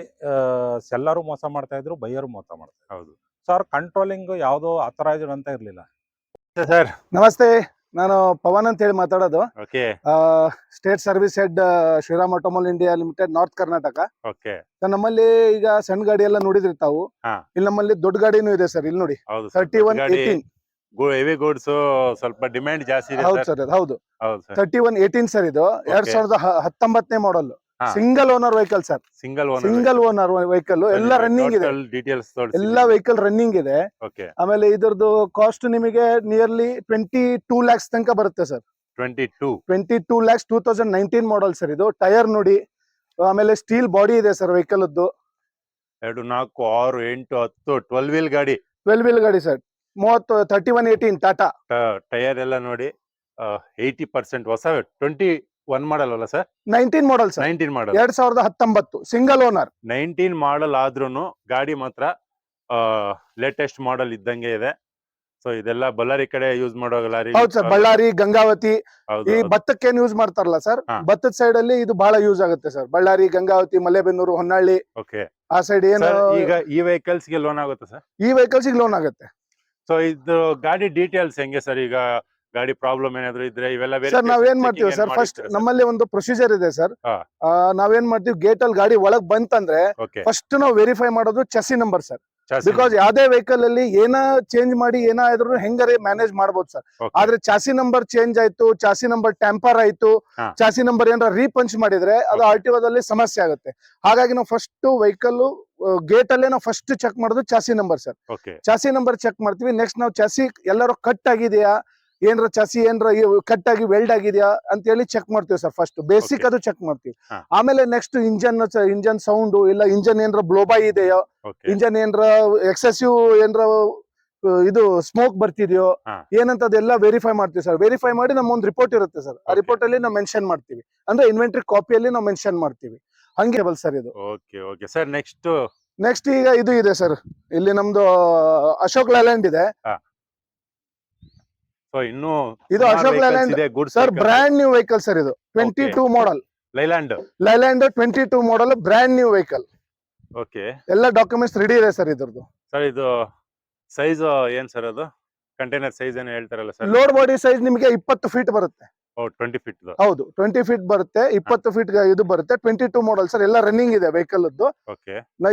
ಸೆಲ್ಲರು ಮೋಸ ಮಾಡ್ತಾ ಇದ್ರು ಬೈಯರು ಮೋಸ ಮಾಡ್ತಾ ಇದ್ರು. ಹೌದು. ಸೊ ಅವ್ರ ಕಂಟ್ರೋಲಿಂಗ್ ಯಾವುದೋ ಅಥರೈಸ್ಡ್ ಅಂತ ಇರ್ಲಿಲ್ಲ. ಸರ್ ನಮಸ್ತೆ. ನಾನು ಪವನ್ ಅಂತ ಹೇಳಿ ಮಾತಾಡೋದು state service head Shriram Automall India Limited North Karnataka ನಮ್ಮಲ್ಲಿ ಈಗ ಸಣ್ಣ ಗಾಡಿ ಎಲ್ಲ ನೋಡಿದ್ರಿ ತಾವು. ಇಲ್ಲಿ ನಮ್ಮಲ್ಲಿ ದೊಡ್ಡ ಗಾಡಿನೂ ಇದೆ ಸರ್ ಇಲ್ಲಿ ನೋಡಿ. Thirty one eighteen heavy goods ಸ್ವಲ್ಪ ಡಿಮ್ಯಾಂಡ್ ಜಾಸ್ತಿ ಹೌದು ಸರ್ ಹೌದು. ತರ್ಟಿ ಒನ್ ಏಟೀನ್ ಸರ್ ಇದು. ಎರಡ್. ಸಾವಿರದ ಹತ್ತೊಂಬತ್ತನೇ model. Single owner vehicle sir single owner single owner vehicle ಎಲ್ಲ ರನ್ನಿಂಗ್ ಇದೆ. ಡೀಟೇಲ್ಸ್ ಎಲ್ಲ ವೆಹಿಕಲ್ ರನ್ನಿಂಗ್ ಇದೆ. ಆಮೇಲೆ ಇದರದು ಕಾಸ್ಟ್ ನಿಮಗೆ ನಿಯರ್ಲಿ ಟ್ವೆಂಟಿ ಟೂ ಲ್ಯಾಕ್ಸ್ ತನಕ ಬರುತ್ತೆ sir twenty two twenty two lakhs two thousand nineteen model sir ಇದು ಟೈರ್ ನೋಡಿ ಆಮೇಲೆ ಸ್ಟೀಲ್ ಬಾಡಿ ಇದೆ ಸರ್ ವೆಹಿಕಲ್ ಎರಡು ನಾಲ್ಕು ಆರು ಎಂಟು ಹತ್ತು ಟ್ವೆಲ್ ವೀಲ್ ಗಾಡಿ. ಟ್ವೆಲ್ ವೀಲ್ ಗಾಡಿ ಸರ್ ಮೂವತ್ತು thirty one eighteen Tata tyre ಎಲ್ಲ ನೋಡಿ ಏಯ್ಟಿ ಪರ್ಸೆಂಟ್ ಹೊಸ ಟ್ವೆಂಟಿ ಒನ್ ಮಾಡಲ್ ಅಲ್ಲ sir nineteen model sir nineteen model ಎರಡ್ ಸಾವಿರದ ಹತ್ತೊಂಬತ್ತು ಸಿಂಗಲ್ ಓನರ್ ನೈನ್ಟೀನ್ ಮಾಡಲ್ ಆದ್ರೂನು ಗಾಡಿ ಮಾತ್ರ ಲೇಟೆಸ್ಟ್ ಮಾಡಲ್ ಇದ್ದಂಗೆ ಇದೆ. ಸೊ ಇದೆಲ್ಲ ಬಳ್ಳಾರಿ ಕಡೆ ಯೂಸ್ ಮಾಡೋ ಲಾರಿ ಹೌದು ಸರ್ ಬಳ್ಳಾರಿ ಗಂಗಾವತಿ ಈ ಭತ್ತಕ್ಕೇನು ಯೂಸ್ ಮಾಡ್ತಾರಲ್ಲ ಸರ್. ಭತ್ತದ ಸೈಡ್ ಅಲ್ಲಿ ಇದು ಬಹಳ ಯೂಸ್ ಆಗುತ್ತೆ ಸರ್ ಬಳ್ಳಾರಿ ಗಂಗಾವತಿ ಮಲೆಬೆನ್ನೂರು ಹೊನ್ನಾಳಿ ಓಕೆ ಆ ಸೈಡ್ ಏನು ಈಗ ಈ ವೆಹಿಕಲ್ಸ್ಗೆ ಲೋನ್ ಆಗುತ್ತೆ ಸರ್ ಈ ವೆಹಿಕಲ್ಸ್ಗೆ ಲೋನ್ ಆಗುತ್ತೆ. ಸೊ ಇದು ಗಾಡಿ ಡೀಟೇಲ್ಸ್ ಹೆಂಗೆ ಸರ್ ಈಗ ಗಾಡಿ ಪ್ರಾಬ್ಲಮ್ ಏನಾದ್ರು ಇದ್ರೆ ಇವೆಲ್ಲ ಸರ್ ನಾವೇನ್ ಮಾಡ್ತೀವಿ ಸರ್ ಫಸ್ಟ್ ನಮ್ಮಲ್ಲಿ ಒಂದು ಪ್ರೊಸೀಜರ್ ಇದೆ ಸರ್ ಹಾ. ನಾವೇನ್ ಮಾಡ್ತೀವಿ ಗೇಟ್ ಅಲ್ಲಿ ಗಾಡಿ ಒಳಗ್ ಬಂತಂದ್ರೆ ಓಕೆ ಫಸ್ಟ್ ನಾವು ವೆರಿಫೈ ಮಾಡೋದು ಚಸಿ ನಂಬರ್ ಸರ್ ಬಿಕಾಸ್ ಯಾವ್ದೇ ವೆಹಿಕಲ್ ಅಲ್ಲಿ ಏನ ಚೇಂಜ್ ಮಾಡಿ ಏನಾದ್ರೂ ಹೆಂಗಾರೆ ಮ್ಯಾನೇಜ್ ಮಾಡ್ಬೋದು ಸರ್ ಆದ್ರೆ ಚಾಸಿ ನಂಬರ್ ಚೇಂಜ್ ಆಯ್ತು ಚಾಸಿ ನಂಬರ್ ಟ್ಯಾಂಪರ್ ಆಯ್ತು ಹಾ. ಚಾಸಿ ನಂಬರ್ ಏನಾರ ರೀಪಂಚ್ ಮಾಡಿದ್ರೆ ಅದು Okay. ಆರ್ ಟಿ ಓದಲ್ಲಿ ಸಮಸ್ಯೆ ಆಗುತ್ತೆ. ಹಾಗಾಗಿ ನಾವು ಫಸ್ಟ್ ವೆಹಿಕಲ್ ಗೇಟ್ ಅಲ್ಲೇ ನಾವು ಫಸ್ಟ್ ಚೆಕ್ ಮಾಡೋದು chassis number sir okay chassis number check ಮಾಡ್ತೀವಿ. ನೆಕ್ಸ್ಟ್ ನಾವು ಚಾಸಿ ಎಲ್ಲರೂ ಕಟ್ ಆಗಿದೆಯಾ? ಏನ್ರ ಚಸಿ ಏನ್ರ ಕಟ್ ಆಗಿ ವೆಲ್ಡ್ ಆಗಿದೆಯಾ ಅಂತ ಹೇಳಿ ಚೆಕ್ ಮಾಡ್ತೀವಿ ಸರ್ ಫಸ್ಟ್ ಬೇಸಿಕ್. ಅದು ಚೆಕ್ ಮಾಡ್ತೀವಿ. ಆಮೇಲೆ ನೆಕ್ಸ್ಟ್ ಇಂಜನ್ ಇಂಜನ್ ಸೌಂಡ್ ಇಲ್ಲ ಇಂಜನ್ ಏನ್ರ ಬ್ಲೋಬಾಯ್ ಇದೆಯೋ? ಇಂಜನ್ ಏನ್ರ ಎಕ್ಸೆಸಿವ್ ಏನ್ರ ಇದು ಸ್ಮೋಕ್ ಬರ್ತಿದ್ಯೋ. ಏನಂತ ಅದೆಲ್ಲ ವೆರಿಫೈ ಮಾಡ್ತೀವಿ ಸರ್ ವೆರಿಫೈ ಮಾಡಿ ನಮ್ಮ ಒಂದು ರಿಪೋರ್ಟ್ ಇರುತ್ತೆ ಸರ್ ಆ. ರಿಪೋರ್ಟ್ ಅಲ್ಲಿ ನಾವು ಮೆನ್ಷನ್ ಮಾಡ್ತೀವಿ. ಅಂದ್ರೆ ಇನ್ವೆಂಟ್ರಿ ಕಾಪಿಯಲ್ಲಿ ನಾವು ಮೆನ್ಷನ್ ಮಾಡ್ತೀವಿ. ಹಂಗೆ ಸರ್ ಇದು. Okay okay sir next next ಈಗ ಇದು ಇದೆ ಸರ್ ಇಲ್ಲಿ ನಮ್ದು ಅಶೋಕ್ ಲ್ಯಾಂಡ್ ಇದೆ. ಸೊ ಇನ್ನು ಇದು ಅಶೋಕ್ ಲೈಲ್ಯಾಂಡ್ ಇದೆ goods sir brand new vehicle sir ಇದು. Twenty two model Leyland Leyland twenty two model brand new vehicle okay ಎಲ್ಲ ಡಾಕ್ಯುಮೆಂಟ್ಸ್ ರೆಡಿ ಇದೆ ಸರ್ ಇದ್ರದ್ದು. ಸರ್ ಇದು ಸೈಜ್ ಏನ್ ಸರ್ ಅದು? ಕಂಟೈನರ್ ಸೈಜ್ ಏನು ಹೇಳ್ತಾರಲ್ಲ ಸರ್ ಲೋಡ್ ಬಾಡಿ ಸೈಜ್ ನಿಮಗೆ ಇಪ್ಪತ್ತು ಫೀಟ್ ಬರುತ್ತೆ. ಟ್ವೆಂಟಿ ಫೀಟ್ ಹೌದು ಟ್ವೆಂಟಿ ಫೀಟ್ ಬರುತ್ತೆ ಇಪ್ಪತ್ತು ಫೀಟ್ ಇದು ಬರುತ್ತೆ ಟ್ವೆಂಟಿ ಟೂ ಮಾಡಲ್ ಸರ್ ಎಲ್ಲ ರನ್ನಿಂಗ್ ಇದೆ ವೆಹಿಕಲ್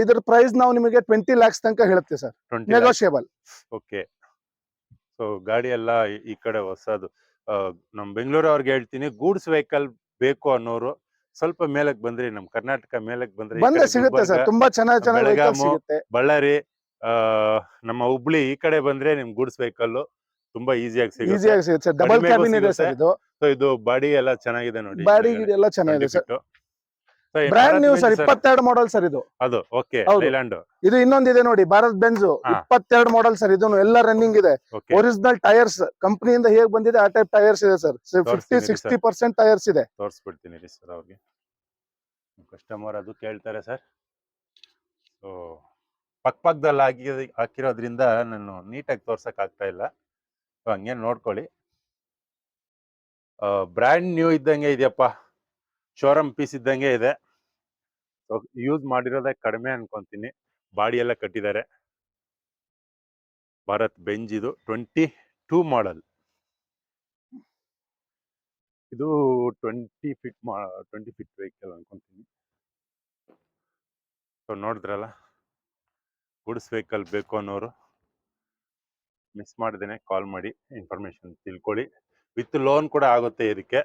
ಇದ್ರ ಪ್ರೈಸ್ ನಾವು ನಿಮಗೆ ಟ್ವೆಂಟಿ ಲ್ಯಾಕ್ಸ್ ತನಕ ಹೇಳುತ್ತೆ ಸರ್ ನೆಗೋಷಿಯಬಲ್ ಓಕೆ ಸೊ ಗಾಡಿ ಎಲ್ಲ ಈ- ಕಡೆ ಹೊಸದು. ನಮ್ಮ ನಮ್ ಬೆಂಗಳೂರು ಅವ್ರಿಗೆ ಹೇಳ್ತೀನಿ ಗೂಡ್ಸ್ ವೆಹಿಕಲ್ ಬೇಕು ಅನ್ನೋರು ಸ್ವಲ್ಪ ಮೇಲಕ್ ಬಂದ್ರಿ ನಮ್ ಕರ್ನಾಟಕ ಮೇಲಕ್ ಬಂದ್ರಿ ಈ ಸಿಗುತ್ತೆ ಸರ್ ತುಂಬಾ ಚೆನ್ನಾಗಿ ಚೆನ್ನಾಗಿ ಸಿಗುತ್ತೆ. ಬಳ್ಳಾರಿ ಆ ನಮ್ಮ ಹುಬ್ಳಿ ಈ ಕಡೆ ಬಂದ್ರೆ ನಿಮ್ ಗೂಡ್ಸ್ ವೆಹಿಕಲ್ ತುಂಬಾ ಈಸಿಯಾಗಿ ಸಿಗುತ್ತೆ. ಈಸಿಯಾಗಿ ಸಿಗುತ್ತೆ ಡಬಲ್ ಕ್ಯಾಬಿನ್ ಇದೆ ಸರ್ ಇದು. ಸೊ ಇದು ಬಾಡಿ ಎಲ್ಲ ಚೆನ್ನಾಗಿದೆ ನೋಡಿ ಬಾಡಿ ಎಲ್ಲ ಚೆನ್ನಾಗಿದೆ ಸರ್. ಬ್ರ್ಯಾಂಡ್ ನ್ಯೂ ಸರ್ ಇಪ್ಪತ್ತೆರಡು ಮಾಡಲ್ ಸರ್ ಇದು. ಅದು ಓಕೆ. ಲೈಲ್ಯಾಂಡ್ ಇದು ಇನ್ನೊಂದಿದೆ ನೋಡಿ ಭಾರತ್ ಬೆಂಜ್. ಇಪ್ಪತ್ತೆರಡು ಮಾಡಲ್ ಸರ್ ಇದನ್ನು ಎಲ್ಲ ರನ್ನಿಂಗ್ ಇದೆ. ಒರಿಜಿನಲ್ ಟೈರ್ಸ್ ಕಂಪನಿಯಿಂದ ಹೇಗ್ ಬಂದಿದೆ ಆ ಟೈಪ್ ಟೈರ್ಸ್ ಇದೆ sir fifty sixty percent tyres ಇದೆ. ತೋರಿಸ್ಬಿಡ್ತೀನಿ ಸರ್ ಅವ್ರಿಗೆ. ಕಸ್ಟಮರ್ ಅದು ಕೇಳ್ತಾರೆ ಸರ್ ಸೊ ಪಕ್ಕ ಪಕ್ಕದಲ್ಲಿ ಹಾಕಿ ಹಾಕಿರೋದ್ರಿಂದ ನಾನು ನೀಟಾಗಿ ತೋರ್ಸಕ್ ಆಗ್ತಾ ಇಲ್ಲ. ಹಂಗೆ ನೋಡ್ಕೊಳ್ಳಿ. ಬ್ರ್ಯಾಂಡ್ ನ್ಯೂ ಇದ್ದಂಗೆ ಇದೆಯಪ್ಪ. ಶೋರೂಮ್ ಪೀಸ್ ಇದ್ದಂಗೆ ಇದೆ. ಯೂಸ್ ಮಾಡಿರೋದೇ ಕಡಿಮೆ ಅನ್ಕೊಂತೀನಿ. ಬಾಡಿ ಎಲ್ಲ ಕಟ್ಟಿದ್ದಾರೆ. ಭಾರತ್ ಬೆಂಜ್ ಇದು ಟ್ವೆಂಟಿ ಟೂ ಮಾಡಲ್ ಇದು twenty fit twenty fit vehicle ಅನ್ಕೊಂತೀನಿ. ಸೊ ನೋಡಿದ್ರಲ್ಲ? ಗುಡ್ಸ್ ವೆಹಿಕಲ್ ಬೇಕು ಅನ್ನೋರು. ಮಿಸ್ ಮಾಡ್ದೇನೆ ಕಾಲ್ ಮಾಡಿ ಇನ್ಫಾರ್ಮೇಶನ್ ತಿಳ್ಕೊಳ್ಳಿ. ವಿತ್ ಲೋನ್ ಕೂಡ ಆಗುತ್ತೆ ಇದಕ್ಕೆ.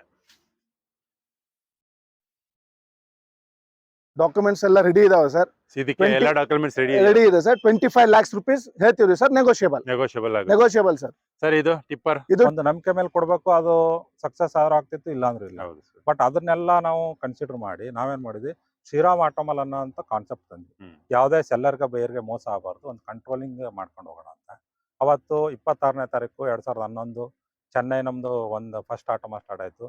ಡಾಕ್ಯುಮೆಂಟ್ಸ್ ಎಲ್ಲ ರೆಡಿ ಇದಾವೆ ಸರ್ ಇದಕ್ಕೆ 20 ಎಲ್ಲ ಡಾಕ್ಯುಮೆಂಟ್ಸ್ ರೆಡಿ ರೆಡಿ ಇದೆ. Sir twenty five lakhs rupees ಹೇಳ್ತೀವಿ ಸರ್ ನೆಗೋಷಿಯಬಲ್ ನೆಗೋಷಿಯಬಲ್ ಆಗಿ ನೆಗೋಷಿಯಬಲ್ ಸರ್ ಸರ್ ಇದು ಟಿಪ್ಪರ್ ಇದು ಒಂದು ನಂಬಿಕೆ ಮೇಲೆ ಕೊಡಬೇಕು ಅದು ಸಕ್ಸಸ್ ಆದ್ರೂ ಆಗ್ತಿತ್ತು ಇಲ್ಲ ಅಂದ್ರೆ ಇಲ್ಲ. ಹೌದು ಸರ್ ಬಟ್ ಅದನ್ನೆಲ್ಲ ನಾವು ಕನ್ಸಿಡರ್ ಮಾಡಿ ನಾವೇನ್ ಮಾಡಿದ್ವಿ? ಶ್ರೀರಾಮ್ ಆಟೋಮಲ್ ಅನ್ನೋ ಅಂತ ಕಾನ್ಸೆಪ್ಟ್ ತಂದ್ವಿ. ಯಾವುದೇ ಸೆಲ್ಲರ್ಗೆ ಬೈಯರ್ಗೆ ಮೋಸ ಆಗಬಾರ್ದು ಒಂದು ಕಂಟ್ರೋಲಿಂಗ್ ಮಾಡ್ಕೊಂಡು ಹೋಗೋಣ ಅಂತ. ಅವತ್ತು ಇಪ್ಪತ್ತಾರನೇ ತಾರೀಕು ಎರಡ್ ಸಾವಿರದ ಹನ್ನೊಂದು ಚೆನ್ನೈ ನಮ್ದು ಒಂದು ಫಸ್ಟ್ ಆಟೋಮಲ್ ಸ್ಟಾರ್ಟ್ ಆಯ್ತು.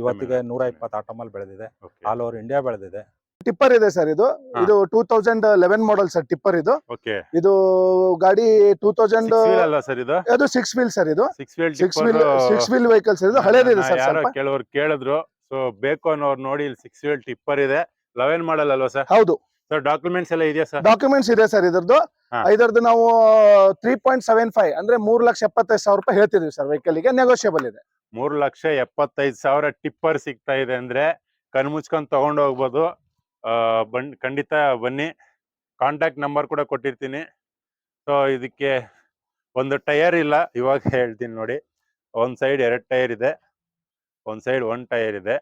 ಇವತ್ತಿಗೆ ನೂರ ಇಪ್ಪತ್ತು ಆಟೋಮಲ್ ಬೆಳೆದಿದೆ. ಆಲ್ ಓವರ್ ಇಂಡಿಯಾ ಬೆಳೆದಿದೆ. ಟಿಪ್ಪರ್ ಇದೆ ಸರ್ ಇದು. ಇದು two thousand eleven model sir tipper ಇದು. ಓಕೆ. ಇದು ಗಾಡಿ ಟೂ ತೌಸಂಡ್ ಅಲ್ಲ ಸರ್ ಇದು? ಅದು ಸಿಕ್ಸ್ ವೀಲ್ ಸರ್ ಇದು. Six wheel six wheel six sir ಇದು. ಹಳೇದಿದೆ ಸರ್ ಕೆಲವರು ಕೇಳಿದ್ರು. ಸೊ ಬೇಕು ಅನ್ನೋರು ನೋಡಿ ಇಲ್ಲಿ ಸಿಕ್ಸ್ ವೀಲ್ ಟಿಪ್ಪರ್ ಇದೆ. ಲೆವೆನ್ ಮಾಡಲ್ ಅಲ್ವಾ ಸರ್? ಹೌದು. ಸರ್ ಡಾಕ್ಯುಮೆಂಟ್ಸ್ ಎಲ್ಲ ಇದೆಯಾ ಸರ್? ಡಾಕ್ಯುಮೆಂಟ್ಸ್ ಇದೆ ಸರ್ ಇದ್ರದ್ದು. ಇದರದ್ದು ನಾವು ತ್ರೀ ಪಾಯಿಂಟ್ ಸೆವೆನ್ ಫೈವ್ ಅಂದ್ರೆ ಮೂರ್ ಲಕ್ಷ ಎಪ್ಪತ್ತೈದು ಸಾವಿರ ರೂಪಾಯಿ ಹೇಳ್ತಿದ್ವಿ ಸರ್ ವೆಹಿಕಲ್ಗೆ. ನೆಗೋಷಿಯಬಲ್ ಇದೆ. ಮೂರು ಲಕ್ಷ ಎಪ್ಪತ್ತೈದು ಸಾವಿರ ಟಿಪ್ಪರ್ ಸಿಗ್ತಾ ಇದೆ ಅಂದ್ರೆ ಕಣ್ಮುಚ್ಕೊಂಡ್ ತಗೊಂಡ್ ಹೋಗ್ಬೋದು. ಬನ್, ಖಂಡಿತ ಬನ್ನಿ. ಕಾಂಟ್ಯಾಕ್ಟ್ ನಂಬರ್ ಕೂಡ ಕೊಟ್ಟಿರ್ತೀನಿ. ಸೊ, ಇದಕ್ಕೆ ಒಂದು ಟೈರ್ ಇಲ್ಲ. ಇವಾಗ ಹೇಳ್ತೀನಿ ನೋಡಿ. ಒಂದ್ ಸೈಡ್ ಎರಡು ಟೈರ್ ಇದೆ. ಒಂದ್ ಸೈಡ್ ಒನ್ ಟೈರ್ ಇದೆ.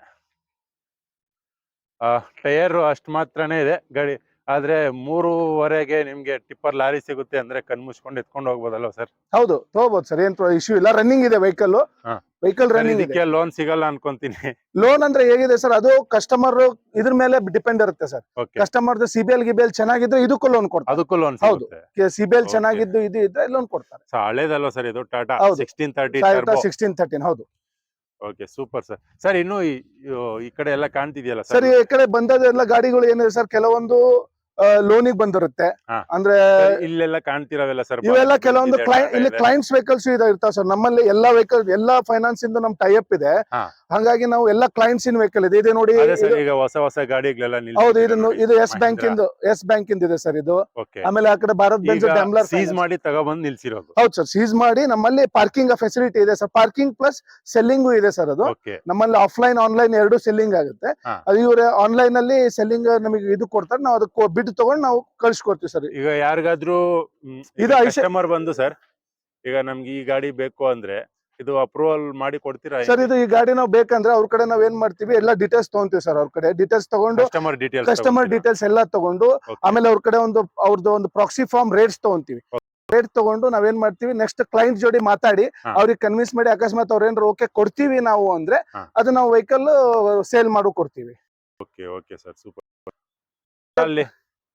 ಟೈರ್ ಅಷ್ಟು ಮಾತ್ರನೇ ಇದೆ. ಗಾಡಿ ಆದ್ರೆ ಮೂರುವರೆಗೆ ನಿಮ್ಗೆ ಟಿಪ್ಪರ್ ಲಾರಿ ಸಿಗುತ್ತೆ ಅಂದ್ರೆ ಕಣ್ ಮುಚ್ಕೊಂಡು ಎತ್ಕೊಂಡು ಹೋಗ್ಬೋದಲ್ವ ಸರ್? ಹೌದು ತಗೋಬಹುದು ಸರ್ ಏನ್ ಇಶ್ಯೂ ಇಲ್ಲ ರನ್ನಿಂಗ್ ಇದೆ ವೆಹಿಕಲ್ ಹಾ. ವೆಹಿಕಲ್ ರನ್ನಿಂಗ್ ಇದೆ ಇದಕ್ಕೆ ಲೋನ್ ಸಿಗಲ್ಲ ಅನ್ಕೊಂತೀನಿ. ಲೋನ್ ಅಂದ್ರೆ ಹೇಗಿದೆ ಸರ್ ಅದು ಕಸ್ಟಮರ್ ಇದ್ರ ಮೇಲೆ ಡಿಪೆಂಡ್ ಇರುತ್ತೆ ಸರ್. ಓಕೆ ಕಸ್ಟಮರ್ ಸಿಬಿಎಲ್ ಗಿಬಿಎಲ್ ಚೆನ್ನಾಗಿದ್ರೆ ಇದಕ್ಕೂ ಲೋನ್ ಕೊಡ್ತಾರೆ. ಅದಕ್ಕೂ ಲೋನ್ ಹೌದು. ಸಿಗುತ್ತೆ. ಸಿಬಿಎಲ್ Okay. ಚೆನ್ನಾಗಿದ್ದು ಇದು ಇದ್ರೆ ಲೋನ್ ಕೊಡ್ತಾರೆ. ಹಳೇದಲ್ವ ಹಳೇದಲ್ವಾ ಸರ್ ಇದು? ಟಾಟಾ ಹೌದು. ಸಿಕ್ಸ್ಟೀನ್ ತರ್ಟಿ ಸಿಕ್ಸ್ಟೀನ್ ತರ್ಟೀನ್ ಹೌದು. ಓಕೆ ಸೂಪರ್ ಸರ್ ಸರ್ ಇನ್ನು ಈ ಈ ಕಡೆ ಎಲ್ಲ ಕಾಣ್ತಿದ್ಯಲ್ಲ ಸರ್ ಸರ್? ಈ ಕಡೆ ಬಂದದೆಲ್ಲ ಗಾಡಿಗಳು ಏನಿದೆ ಸರ್ ಕೆಲವೊಂದು ಲೋನಿಗೆ ಬಂದಿರುತ್ತೆ. ಹಾ. ಅಂದ್ರೆ ಇಲ್ಲೆಲ್ಲ ಕಾಣ್ತಿರೋವೆಲ್ಲ ಸರ್ ಇವೆಲ್ಲ ಕೆಲವೊಂದು ಕ್ಲೈಂಟ್ ಇಲ್ಲಿ ಕ್ಲೈಂಟ್ಸ್ ವೆಹಿಕಲ್ಸ್ ಇರ್ತಾವ ಸರ್. ನಮ್ಮಲ್ಲಿ ಎಲ್ಲಾ ವೆಹಿಕಲ್ ಎಲ್ಲಾ ಫೈನಾನ್ಸ್ ಇಂದ ನಮ್ ಟೈಅಪ್ ಇದೆ. ಹಂಗಾಗಿ ಹಾಗಾಗಿ ನಾವು ಎಲ್ಲಾ ಕ್ಲೈಂಟ್ಸ್ ಇನ್ ವೆಹಿಕಲ್ ಇದೆ. ಇದೆ ನೋಡಿ ಅದೇ ಸರ್ ಇದು- ಈಗ ಹೊಸ ಹೊಸ ಗಾಡಿಗಳೆಲ್ಲ ಹೌದು ಇದನ್ನು ಇದು ಎಸ್ ಬ್ಯಾಂಕ್ ಇಂದು ಎಸ್ ಬ್ಯಾಂಕ್ ಇಂದ ಇದೆ ಸರ್ ಇದು. ಓಕೆ. ಆಮೇಲೆ ಆ ಕಡೆ ಭಾರತ್ ಬೆಂಜ್ ಡ್ಯಾಮ್ಲರ್ ಸೀಸ್ ಮಾಡಿ ತಗೊಬಂದು ನಿಲ್ಸಿರೋದು. ಹೌದು ಸರ್ ಸೀಸ್ ಮಾಡಿ ನಮ್ಮಲ್ಲಿ ಪಾರ್ಕಿಂಗ್ ಫೆಸಿಲಿಟಿ ಇದೆ ಸರ್. ಪಾರ್ಕಿಂಗ್ ಪ್ಲಸ್ ಸೆಲ್ಲಿಂಗು ಇದೆ ಸರ್ ಅದು. ಓಕೆ. ನಮ್ಮಲ್ಲಿ ಆಫ್ಲೈನ್ ಆನ್ಲೈನ್ ಎರಡು ಸೆಲ್ಲಿಂಗ್ ಆಗುತ್ತೆ. ಹಾ. ಅದು ಇವ್ರೆ ಆನ್ಲೈನ್ ಅಲ್ಲಿ ಸೆಲ್ಲಿಂಗ್ ನಮಗೆ ಇದು ಕೊಡ್ತಾರೆ. ನಾವು ಅದಕ್ಕೆ ಬಿಟ್ಟು ತಗೊಂಡು ನಾವು ಕಳ್ಸಿಕೊಡ್ತೀವಿ ಸರ್. ಈಗ ಯಾರಿಗಾದ್ರೂ ಇದು ಐಶೆ- ಕಸ್ಟಮರ್ ಬಂದು ಸರ್ ಈಗ ನಮ್ಗೆ ಈ ಗಾಡಿ ಬೇಕು ಅಂದ್ರೆ ಇದು ಅಪ್ರೂವಲ್ ಮಾಡಿ ಕೊಡ್ತೀರಾ ಸರ್ ಇದು ಈ ಗಾಡಿ ನಾವು ಬೇಕಂದ್ರೆ ಅವ್ರ ಕಡೆ ನಾವ್ ಏನ್ ಮಾಡ್ತೀವಿ ಎಲ್ಲ ಡೀಟೇಲ್ಸ್ ತಗೊಂತೀವಿ ಸರ್ ಅವ್ರ ಕಡೆ. ಡೀಟೇಲ್ಸ್ ತಗೊಂಡು ಕಸ್ಟಮರ್ ಡೀಟೇಲ್ಸ್ ಕಸ್ಟಮರ್ ಡೀಟೇಲ್ಸ್ ಎಲ್ಲ ತಗೊಂಡು ಆಮೇಲೆ ಅವ್ರ ಕಡೆ ಒಂದು ಅವ್ರದ್ದು ಒಂದು ಪ್ರಾಕ್ಸಿ ಫಾರ್ಮ್ ರೇಟ್ಸ್ ತಗೊಂತೀವಿ. ರೇಟ್ ತಗೊಂಡು ನಾವೇನ್ ಮಾಡ್ತೀವಿ ನೆಕ್ಸ್ಟ್ ಕ್ಲೈಂಟ್ ಜೋಡಿ ಮಾತಾಡಿ. ಅವ್ರಿಗೆ ಕನ್ವಿನ್ಸ್ ಮಾಡಿ ಅಕಸ್ಮಾತ್ ಅವ್ರ ಏನಾರು ಓಕೆ ಕೊಡ್ತೀವಿ ನಾವು ಅಂದ್ರೆ. ಅದು ನಾವು ವೆಹಿಕಲ್ ಸೇಲ್ ಮಾಡು ಕೊಡ್ತೀವಿ. ಓಕೆ ಓಕೆ ಸರ್ ಸೂಪರ್ ಅಲ್ಲಿ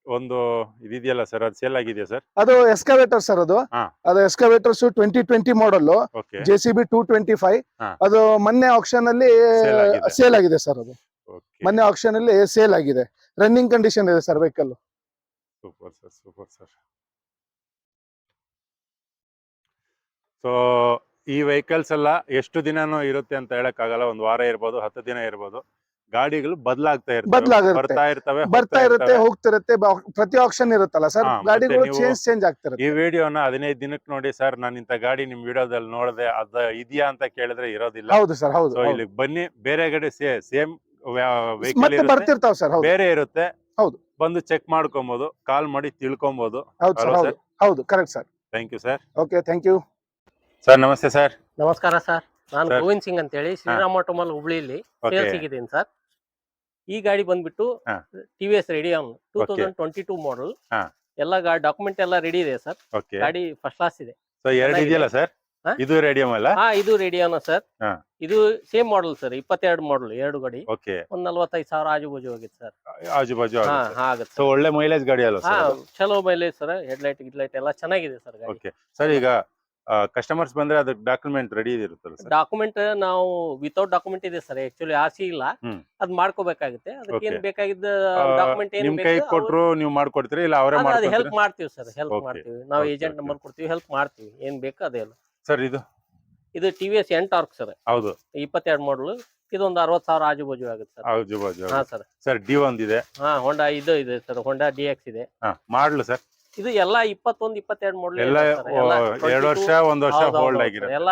ಒಂದು ಇದಿದೆಯಲ್ಲ ಸರ್ ಅದು ಸೇಲ್ ಆಗಿದೆಯಾ ಸರ್? ಅದು ಎಸ್ಕವೇಟರ್ ಸರ್ ಅದು. ಹಾ. ಅದು excavators twenty twenty model okay J C B two twenty five ಹಾ. ಅದು ಮೊನ್ನೆ ಆಕ್ಷನ್ ಅಲ್ಲಿ Sale ಆಗಿದೆ. ಸೇಲ್ ಆಗಿದೆ ಸರ್ ಅದು. ಮೊನ್ನೆ ಆಕ್ಷನ್ ಅಲ್ಲಿ ಸೇಲ್ ಆಗಿದೆ. ರನ್ನಿಂಗ್ ಕಂಡೀಷನ್ ಇದೆ sir vehicle super sir super sir so ಈ ವೆಹಿಕಲ್ಸ್ ಎಲ್ಲ ಎಷ್ಟು ದಿನಾನೂ ಇರುತ್ತೆ ಅಂತ ಹೇಳಕ್ ಆಗಲ್ಲ ಒಂದ್ ವಾರ ಇರ್ಬೋದು ಹತ್ತು ದಿನ ಇರ್ಬೋದು. ಗಾಡಿಗಳು ಬದಲಾಗ್ತಾ ಇರ್ತವೆ. ಬರ್ತಾ ಇರ್ತವೆ ಬರ್ತಾ ಇರುತ್ತೆ. ಹೋಗ್ತಿರುತ್ತೆ ಬ- ಪ್ರತಿ ಆಪ್ಷನ್ ಇರುತ್ತಲ್ಲ ಸರ್? ಗಾಡಿಗಳು ಚೇಂಜ್ ಚೇಂಜ್ ಆಗ್ತಿರುತ್ತೆ. ಈ ವಿಡಿಯೋನ ಹದಿನೈದು ದಿನಕ್ಕೆ ನೋಡಿ ಸರ್ ನಾನು ಇಂತ ಗಾಡಿ ನಿಮ್ ವಿಡಿಯೋದಲ್ಲಿ ನೋಡದೆ ಅದ ಇದೆಯಾ ಅಂತ ಕೇಳಿದ್ರೆ ಇರೋದಿಲ್ಲ. ಹೌದು ಸರ್ ಹೌದು ಇಲ್ಲಿ ಬನ್ನಿ ಬೇರೆ ಕಡೆ ಸೇಮ್ ವೆಹಿಕಲ್ ಬರ್ತಿರ್ತಾವ ಸರ್ ಹೌದು. ಬೇರೆ ಇರುತ್ತೆ. ಹೌದು. ಬಂದು ಚೆಕ್ ಮಾಡ್ಕೊಬಹುದು ಕಾಲ್ ಮಾಡಿ ತಿಳ್ಕೊಬಹುದು ಹೌದು ಸರ್ ಹೌದು. Correct sir thank you sir okay thank you sir ನಮಸ್ತೆ ಸರ್ ನಮಸ್ಕಾರ ಸರ್ ನಾನು. ಗೋವಿಂದ್ ಸಿಂಗ್ ಅಂತೇಳಿ ಶ್ರೀರಾಮ್ ಆಟೋಮಲ್ ಹುಬ್ಳಿಲಿ ಸೇಲ್ಸ್ ಸಿಗಿದ್ದೀನಿ ಸರ್ ಈ ಗಾಡಿ ಬಂದ್ಬಿಟ್ಟು. ಟಿ ವಿ ಎಸ್ ರೆಡಿ ಅವನು two thousand twenty two model ಎಲ್ಲ ಗಾಡಿ ಡಾಕ್ಯುಮೆಂಟ್ ಎಲ್ಲ ರೆಡಿ ಇದೆ ಸರ್. ಗಾಡಿ ಫಸ್ಟ್ ಕ್ಲಾಸ್ ಇದೆ. ಸೊ ಎರಡು ಇದೆಯಲ್ಲ ಸರ್? ಇದು ರೇಡಿಯಂ ಅಲ್ಲ? ಹಾ ಇದು ರೇಡಿಯೋನ ಸರ್. ಇದು ಸೇಮ್ ಮಾಡಲ್ ಸರ್ ಇಪ್ಪತ್ತೆರಡು ಮಾಡಲ್ ಎರಡು ಗಾಡಿ. ಓಕೆ ಒಂದ್ ನಲ್ವತ್ತೈದು ಸಾವಿರ ಆಜು ಬಾಜು ಹೋಗಿತ್ತು ಸರ್. ಆಜು ಬಾಜು ಹಾ ಆಗುತ್ತೆ ಒಳ್ಳೆ ಮೈಲೇಜ್ ಗಾಡಿ ಅಲ್ಲ ಚಲೋ ಮೈಲೇಜ್ ಸರ್ ಹೆಡ್ಲೈಟ್ ಗಿಡ್ಲೈಟ್ ಎಲ್ಲ ಚೆನ್ನಾಗಿದೆ ಸರ್ ಗಾಡಿ. ಓಕೆ ಸರ್ ಈಗ ಕಸ್ಟಮರ್ಸ್ ಬಂದ್ರೆ ಅದಕ್ಕೆ ಡಾಕ್ಯುಮೆಂಟ್ ರೆಡಿ ಇರುತ್ತಲ್ಲ ಸರ್? ಡಾಕ್ಯುಮೆಂಟ್ ನಾವು ವಿತೌಟ್ ಡಾಕ್ಯುಮೆಂಟ್ ಇದೆ ಸರ್ ಆಕ್ಚುಲಿ ಆಸಿ ಇಲ್ಲ. ಅದ್ ಮಾಡ್ಕೋಬೇಕಾಗುತ್ತೆ. ಅದಕ್ಕೆ ಏನ್. ಬೇಕಾಗಿದ್ದ ಡಾಕ್ಯುಮೆಂಟ್ ಏನ್ ನಿಮ್ ಕೈ ಕೊಟ್ರು ನೀವು ಮಾಡ್ಕೊಡ್ತೀರಿ ಇಲ್ಲ ಅವರೇ ಹೆಲ್ಪ್ ಮಾಡ್ತೀವಿ ಸರ್ ಹೆಲ್ಪ್ ಮಾಡ್ತೀವಿ. ನಾವು ಏಜೆಂಟ್. ನಂಬರ್ ಕೊಡ್ತೀವಿ ಹೆಲ್ಪ್ ಮಾಡ್ತೀವಿ. ಏನ್ ಬೇಕು ಅದೇ ಸರ್ ಇದು? ಇದು T V S Ntorq sir. ಹೌದು. ಇಪ್ಪತ್ತೆರಡು ಮಾಡಲು ಇದೊಂದು ಅರವತ್ ಸಾವಿರ ಆಜು ಬಾಜು ಆಗುತ್ತೆ ಸರ್. ಆಜು ಬಾಜು ಹಾ ಸರ್. ಸರ್ ಡಿ ಒಂದಿದೆ. ಹಾ ಹೊಂಡಾ ಇದು ಇದೆ ಸರ್ ಹೊಂಡಾ ಡಿ ಎಕ್ಸ್ ಇದೆ. ಹಾ ಮಾಡ್ಲು ಸರ್. ಇದು ಎಲ್ಲಾ ಇಪ್ಪತ್ತೊಂದ್ ಇಪ್ಪತ್ತೆರಡು ಮಾಡಲ್ ಎಲ್ಲ ಎರಡು ವರ್ಷ ಒಂದ್ ವರ್ಷ ಹೋಲ್ಡ್ ಆಗಿರೋ ಎಲ್ಲ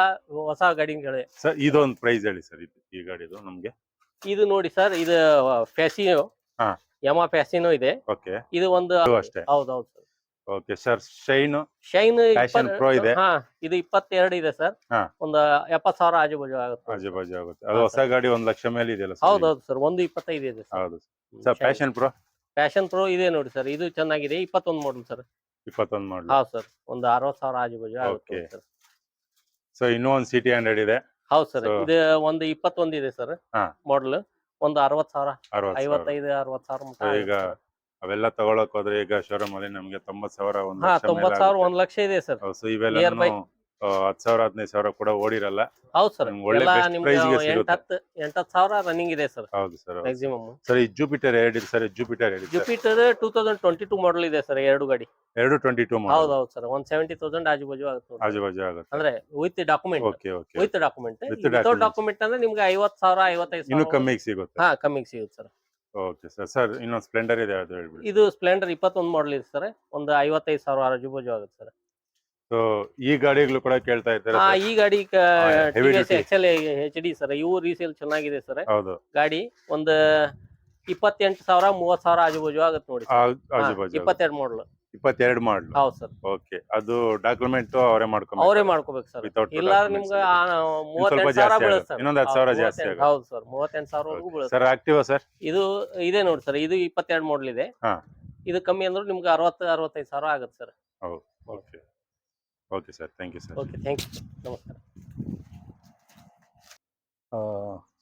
ಹೊಸ ಗಾಡಿಗಳೇ. ಸರ್ ಇದೊಂದು ಪ್ರೈಸ್ ಹೇಳಿ ಸರ್ ಇದು ಈ ಗಾಡಿದು ನಮ್ಗೆ. ಇದು ನೋಡಿ ಸರ್ ಇದು ಫ್ಯಾಸಿನೋ. ಯಮ ಫ್ಯಾಸಿನೋ ಇದೆ. ಓಕೆ. ಇದು ಒಂದು ಅಷ್ಟೇ. ಹೌದೌದು sir. Okay sir Shine. Shine pro ಇದೆ. ಹಾ ಇದು ಇಪ್ಪತ್ತೆರಡು ಇದೆ ಸರ್. ಒಂದು ಎಪ್ಪತ್ ಸಾವಿರ ಆಜು ಬಾಜು ಆಗುತ್ತೆ. ಆಜು ಬಾಜು ಆಗುತ್ತೆ. ಅದು ಹೊಸ ಗಾಡಿ ಒಂದ್ ಲಕ್ಷ ಮೇಲೆ ಇದೆಯಲ್ಲ ಹೌದೌದು ಸರ್ ಒಂದು ಇಪ್ಪತ್ತೈದು ಇದೆ ಸರ್. ಹೌದು sir. Passion Pro? Passion Pro ಇದೆ ನೋಡಿ ಸರ್ ಇದು ಚೆನ್ನಾಗಿದೆ. ಇಪ್ಪತ್ತೊಂದು ಮಾಡಲ್ ಸರ್ ಇಪ್ಪತ್ತೊಂದು ಮಾಡಲ್ ಹೌದು ಸರ್ ಒಂದು ಅರವತ್ತು ಸಾವಿರ ಆಜು ಬಾಜು ಆಗುತ್ತೆ ಸರ್ ಸೊ ಇನ್ನೂ ಒಂದು ಸಿಟಿ ಹಂಡ್ರೆಡ್ ಇದೆ. ಹೌದು ಸರ್ ಇದು ಒಂದು ಇಪ್ಪತ್ತೊಂದು ಇದೆ ಸರ್. ಮಾಡಲ್ ಒಂದು ಅರವತ್ತು ಸಾವಿರ. ಐವತ್ತೈದು ಅರವತ್ತು ಸಾವಿರ ಈಗ ಅವೆಲ್ಲ ತಗೊಳಕ್ ಹೋದ್ರೆ ಈಗ ಶೋರೂಮ್ ಅಲ್ಲಿ ನಮ್ಗೆ ತೊಂಬತ್ ಸಾವಿರ ಒಂದು ತೊಂಬತ್ ಸಾವಿರ ಒಂದ್ ಲಕ್ಷ ಇದೆ ಸರ್ ಸೊ ಇವೆಲ್ಲ. ಹತ್ತು ಸಾವಿರ ಹದಿನೈದು ಸಾವಿರ ಕೂಡ ಓಡಿರಲ್ಲ. ಹೌದು ಸರ್ ನಿಮ್ಗೆ ಒಳ್ಳೆ ಎಲ್ಲ best ನಿಮ್ಗೆ price ಗೆ ಎಂಟ್ ಸಿಗುತ್ತೆ. ಹತ್ತು ಎಂಟ್ ಹತ್ತು ಸಾವಿರ ರನ್ನಿಂಗ್ ಇದೆ ಸರ್ ಹೌದು ಸರ್ ಮ್ಯಾಕ್ಸಿಮಮ್ ಸರ್ ಈ ಜೂಪಿಟರ್ ಹೇಳಿರಿ ಸರ್ ಜೂಪಿಟರ್ ಹೇಳಿ sir Jupiter two thousand twenty two model ಇದೆ ಸರ್ ಎರಡು ಗಾಡಿ. ಎರಡು ಟ್ವೆಂಟಿ ಟೂ ಹೌದು ಹೌದು ಸರ್ ಒಂದ್ ಸೆವೆಂಟಿ ತೌಸಂಡ್ ಆಜು ಬಾಜು ಆಗುತ್ತೆ ನೋಡಿ. ಆಜು ಬಾಜು ಆಗುತ್ತೆ. ಅಂದ್ರೆ with document okay okay with document With without document. Document ಅಂದ್ರೆ ನಿಮ್ಗೆ ಐವತ್ ಸಾವಿರ ಐವತ್ತೈದು ಇನ್ನು ಸಾವಿರ ಕಮ್ಮಿಗೆ ಸಿಗುತ್ತೆ. ಹಾ ಕಮ್ಮಿಗೆ ಸಿಗುತ್ತೆ ಸರ್ ಓಕೆ ಸರ್ ಸರ್ ಇನ್ನೊಂದು ಸ್ಪ್ಲೆಂಡರ್ ಇದೆ ಅದು ಹೇಳ್ಬಿಡಿ. ಇದು ಸ್ಪ್ಲೆಂಡರ್ ಇಪ್ಪತ್ತೊಂದು ಮಾಡಲ್ ಇದೆ ಸರ್ ಒಂದು ಐವತ್ತೈದು ಸಾವಿರ ಆಜು ಬಾಜು ಆಗುತ್ತೆ ಸರ್ ಸೊ ಈ ಗಾಡಿಗಳು ಕೂಡ ಕೇಳ್ತಾ ಇದ್ದಾರೆ ಹಾ ಈ ಗಾಡಿ heavy duty. ಡಿ ಸರ್. ಇವು ರೀಸೇಲ್ ಚೆನ್ನಾಗಿದೆ ಸರ್. ಹೌದು. ಗಾಡಿ ಒಂದು ಇಪ್ಪತ್ತೆಂಟು ಸಾವಿರ ಮೂವತ್ ಸಾವಿರ ಆಜುಬಾಜು ಆಗುತ್ತೆ ನೋಡಿ ಆ- ಆಜು ಬಾಜು ಇಪ್ಪತ್ತೆರಡು ಮಾಡಲ್ ಇಪ್ಪತ್ತೆರಡು ಮಾಡ್ಲು ಹೌದು ಸರ್. ಓಕೆ ಅದು ಡಾಕ್ಯುಮೆಂಟ್ ಅವರೇ ಮಾಡ್ಕೊಂಡು ಅವರೇ ಮಾಡ್ಕೋಬೇಕು ಸರ್. Without ಇಲ್ಲ documents. ನಿಮ್ಗೆ. ಮೂವತ್ತೆಂಟು ಜಾಸ್ತಿ ಸಾವಿರ ಆಗುತ್ತೆ. ಬೀಳುತ್ತೆ ಇನ್ನೊಂದು ಹತ್ತು ಸಾವಿರ ಜಾಸ್ತಿ ಆಗುತ್ತೆ. ಹೌದು ಸರ್. ಮೂವತ್ತೆಂಟು ಸಾವಿರವರೆಗೂ ಬೀಳುತ್ತೆ. Sir Activa sir? ಇದು ಇದೆ ನೋಡಿ ಸರ್. ಇದು ಇಪ್ಪತ್ತೆರಡು ಮಾಡಲ್ ಇದೆ. ಹಾ. ಇದು ಕಮ್ಮಿ ಅಂದ್ರೆ ನಿಮ್ಗೆ ಅರವತ್ತು ಅರವತ್ತೈದು ಸಾವಿರ ಆಗುತ್ತೆ sir. Okay okay sir thank you sir. Okay thank you ನಮಸ್ಕಾರ.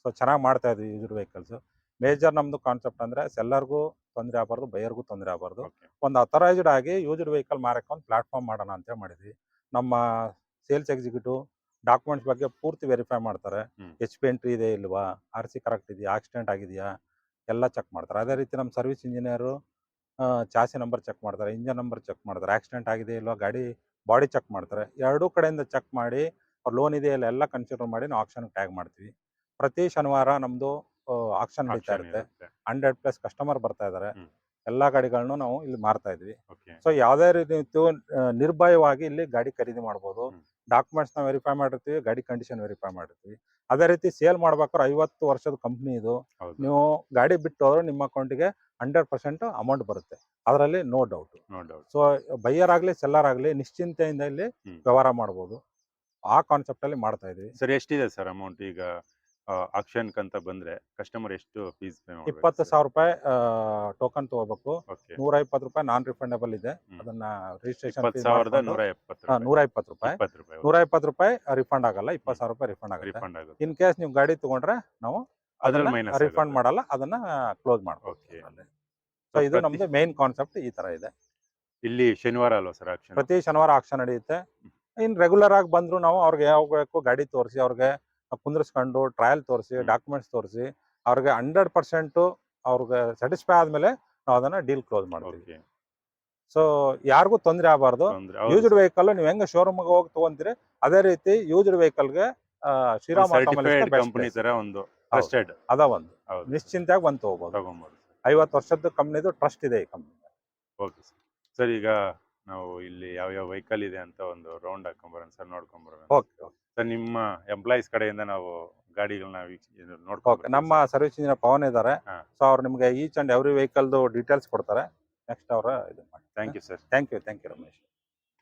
ಸೊ ಚೆನ್ನಾಗಿ ಮಾಡ್ತಾ ಇದ್ವಿ ಯೂಸರ್ ವೆಹಿಕಲ್ಸು ಮೇಜರ್ ನಮ್ಮದು ಕಾನ್ಸೆಪ್ಟ್ ಅಂದರೆ ಸೆಲ್ಲರ್ಗೂ ತೊಂದರೆ ಆಗಬಾರ್ದು ಬೈಯರ್ಗೂ ತೊಂದರೆ ಆಗಬಾರ್ದು. ಒಂದು ಅಥರೈಸ್ಡ್ ಆಗಿ ಯೂಸ್ಡ್ ವೆಹಿಕಲ್ ಮಾರಕ್ಕೆ ಒಂದು ಪ್ಲಾಟ್ಫಾರ್ಮ್ ಮಾಡೋಣ ಅಂತೇಳಿ ಮಾಡಿದ್ವಿ. ನಮ್ಮ ಸೇಲ್ಸ್ ಎಕ್ಸಿಕ್ಯೂಟಿವ್ ಡಾಕ್ಯುಮೆಂಟ್ಸ್ ಬಗ್ಗೆ ಪೂರ್ತಿ ವೆರಿಫೈ ಮಾಡ್ತಾರೆ. ಎಚ್ ಪಿ ಎಂಟ್ರಿ ಇದೆ ಇಲ್ವಾ? ಆರ್ ಸಿ ಕರೆಕ್ಟ್ ಇದೆಯಾ? ಆಕ್ಸಿಡೆಂಟ್ ಆಗಿದೆಯಾ? ಎಲ್ಲ ಚೆಕ್ ಮಾಡ್ತಾರೆ. ಅದೇ ರೀತಿ ನಮ್ಮ service engineer chassis number check ಮಾಡ್ತಾರೆ ಇಂಜನ್ ನಂಬರ್ ಚೆಕ್ ಮಾಡ್ತಾರೆ. ಆಕ್ಸಿಡೆಂಟ್ ಆಗಿದೆ ಇಲ್ವಾ? ಗಾಡಿ ಬಾಡಿ ಚೆಕ್ ಮಾಡ್ತಾರೆ. ಎರಡೂ ಕಡೆಯಿಂದ ಚೆಕ್ ಮಾಡಿ ಅವ್ರ ಲೋನ್ ಇದೆ ಇಲ್ಲ ಎಲ್ಲ ಕನ್ಸಿಡರ್ ಮಾಡಿ ನಾವು ಆಕ್ಷನ್ ಟ್ಯಾಗ್ ಮಾಡ್ತೀವಿ. ಪ್ರತಿ ಶನಿವಾರ ನಮ್ಮದು ಆಕ್ಷನ್ ನಡೀತಾ ಇರುತ್ತೆ. ಹಂಡ್ರೆಡ್ ಪ್ಲಸ್ ಕಸ್ಟಮರ್ ಬರ್ತಾ ಇದ್ದಾರೆ. ಎಲ್ಲಾ ಗಾಡಿಗಳನ್ನು ನಾವು ಇಲ್ಲಿ ಮಾರ್ತಾ ಇದ್ವಿ. ಸೊ ಯಾವುದೇ ರೀತಿ ನಿರ್ಭಯವಾಗಿ ಇಲ್ಲಿ ಗಾಡಿ ಖರೀದಿ ಮಾಡ್ಬೋದು. ಡಾಕ್ಯುಮೆಂಟ್ಸ್ನ ವೆರಿಫೈ ಮಾಡಿರ್ತೀವಿ ಗಾಡಿ ಕಂಡೀಷನ್ ವೆರಿಫೈ ಮಾಡಿರ್ತೀವಿ. ಅದೇ ರೀತಿ ಸೇಲ್ ಮಾಡ್ಬೇಕಾದ್ರೆ ಐವತ್ತು ವರ್ಷದ ಕಂಪ್ನಿ ಇದು. ನೀವು ಗಾಡಿ ಬಿಟ್ಟು ಹೋದ್ರೆ ನಿಮ್ಮ ಅಕೌಂಟಿಗೆ ಹಂಡ್ರೆಡ್ ಪರ್ಸೆಂಟ್ ಅಮೌಂಟ್ ಬರುತ್ತೆ. ಅದರಲ್ಲಿ no doubt. No doubt. So buyer ಆಗಲಿ ಸೆಲ್ಲರ್ ಆಗಲಿ ನಿಶ್ಚಿಂತೆಯಿಂದ ಇಲ್ಲಿ. ವ್ಯವಹಾರ ಮಾಡ್ಬೋದು. ಆ ಕಾನ್ಸೆಪ್ಟ್ ಅಲ್ಲಿ ಮಾಡ್ತಾ ಇದೀವಿ. ಸರ್ ಎಷ್ಟಿದೆ ಸರ್ ಅಮೌಂಟ್ ಈಗ? ಆಕ್ಷನ್ ಅಂತ ಬಂದ್ರೆ ಕಸ್ಟಮರ್ ಎಷ್ಟು ಫೀಸ್ ಪೇ ಇಪ್ಪತ್ತು ಸಾವಿರ ರೂಪಾಯಿ ಟೋಕನ್ ತಗೋಬೇಕು. ನೂರ ಇಪ್ಪತ್ತು ರೂಪಾಯಿ ನಾನ್ ರಿಫಂಡಬಲ್ ಇದೆ. ಅದನ್ನ ರಿಜಿಸ್ಟ್ರೇಷನ್ ನೂರ ಇಪ್ಪತ್ತು ರೂಪಾಯಿ. ನೂರ ಇಪ್ಪತ್ತು ರೂಪಾಯಿ ರಿಫಂಡ್ ಆಗಲ್ಲ ಇಪ್ಪತ್ತು ಸಾವಿರ ರೂಪಾಯಿ ರಿಫಂಡ್ ಆಗುತ್ತೆ. ರಿಫಂಡ್ ಆಗುತ್ತೆ. ಇನ್ ಕೇಸ್ ನೀವು ಗಾಡಿ ತಗೊಂಡ್ರೆ ನಾವು ಅದರಲ್ಲಿ ಮೈನಸ್ ರಿಫಂಡ್ ಮಾಡಲ್ಲ ಅದನ್ನ ಕ್ಲೋಸ್ Okay. ಸೊ ಇದು ನಮ್ದು ಮೇನ್ ಕಾನ್ಸೆಪ್ಟ್ ಈ ತರ ಇದೆ. ಇಲ್ಲಿ ಶನಿವಾರ ಅಲ್ವಾ ಸರ್ ಆಕ್ಷನ್ ಪ್ರತಿ ಶನಿವಾರ ಆಕ್ಷನ್ ನಡೆಯುತ್ತೆ. ಇನ್ ರೆಗ್ಯುಲರ್ ಆಗಿ ಬಂದ್ರು ನಾವು ಅವ್ರಿಗೆ ಯಾವಾಗ ಬೇಕು ಗಾಡಿ ತೋರಿಸಿ ಅವ್ರಿಗೆ ಕುಂದ್ರಿಸ್ಕೊಂಡು ಟ್ರಯಲ್ ತೋರಿಸಿ ಡಾಕ್ಯುಮೆಂಟ್ಸ್ ತೋರಿಸಿ ಅವ್ರಿಗೆ ಹಂಡ್ರೆಡ್ ಪರ್ಸೆಂಟ್ ಅವ್ರಿಗೆ ಸ್ಯಾಟಿಸ್ಫೈ ಆದ್ಮೇಲೆ ನಾವು ಅದನ್ನ ಡೀಲ್ ಕ್ಲೋಸ್ ಮಾಡ್ತೀವಿ. ಸೊ ಯಾರಿಗೂ ತೊಂದರೆ ಆಗಬಾರ್ದು. ಯೂಸ್ಡ್ ವೆಹಿಕಲ್ ನೀವು ಹೆಂಗೆ ಶೋರೂಮ್ ಹೋಗಿ ತಗೊಂತೀರಿ ಅದೇ ರೀತಿ ಯೂಸ್ಡ್ ವೆಹಿಕಲ್ಗೆ ಶ್ರೀರಾಮ್ ಕಂಪನಿ ತರ ಒಂದು ಟ್ರಸ್ಟೆಡ್ ಅದ ಒಂದು. ನಿಶ್ಚಿಂತೆಯಾಗಿ ಬಂದು ತಗೋಬಹುದು ತಗೊಂಬೋದು. ಐವತ್ತು ವರ್ಷದ ಕಂಪ್ನಿದು ಟ್ರಸ್ಟ್ ಇದೆ ಈ ಕಂಪ್ನಿ ಓಕೆ ಸರ್ ಸರ್ ಈಗ ನಾವು ಇಲ್ಲಿ ಯಾವ ಯಾವ ವೆಹಿಕಲ್ ಇದೆ ಅಂತ ಒಂದು ರೌಂಡ್ ಹಾಕೊಂಬರೋಣ ಸರ್ ನೋಡ್ಕೊಂಬರೋಣ. ಓಕೆ ಸರ್ ನಿಮ್ಮ ಎಂಪ್ಲಾಯೀಸ್ ಕಡೆಯಿಂದ ನಾವು ಗಾಡಿಗಳನ್ನ ನೋಡ್ಕೊಂಡು ನಮ್ಮ ಸರ್ವಿಸ್ ಇಂಜಿನಿಯರ್ ಪವನ್ ಇದ್ದಾರೆ. ಸೊ ಅವ್ರು ನಿಮಗೆ ಈಚ್ ಅಂಡ್ ಎವ್ರಿ ವೆಹಿಕಲ್ದು ಡೀಟೇಲ್ಸ್ ಕೊಡ್ತಾರೆ. ನೆಕ್ಸ್ಟ್ ಅವರ ಇದು ಮಾಡಿ. Thank you sir thank you thank you Ramesh.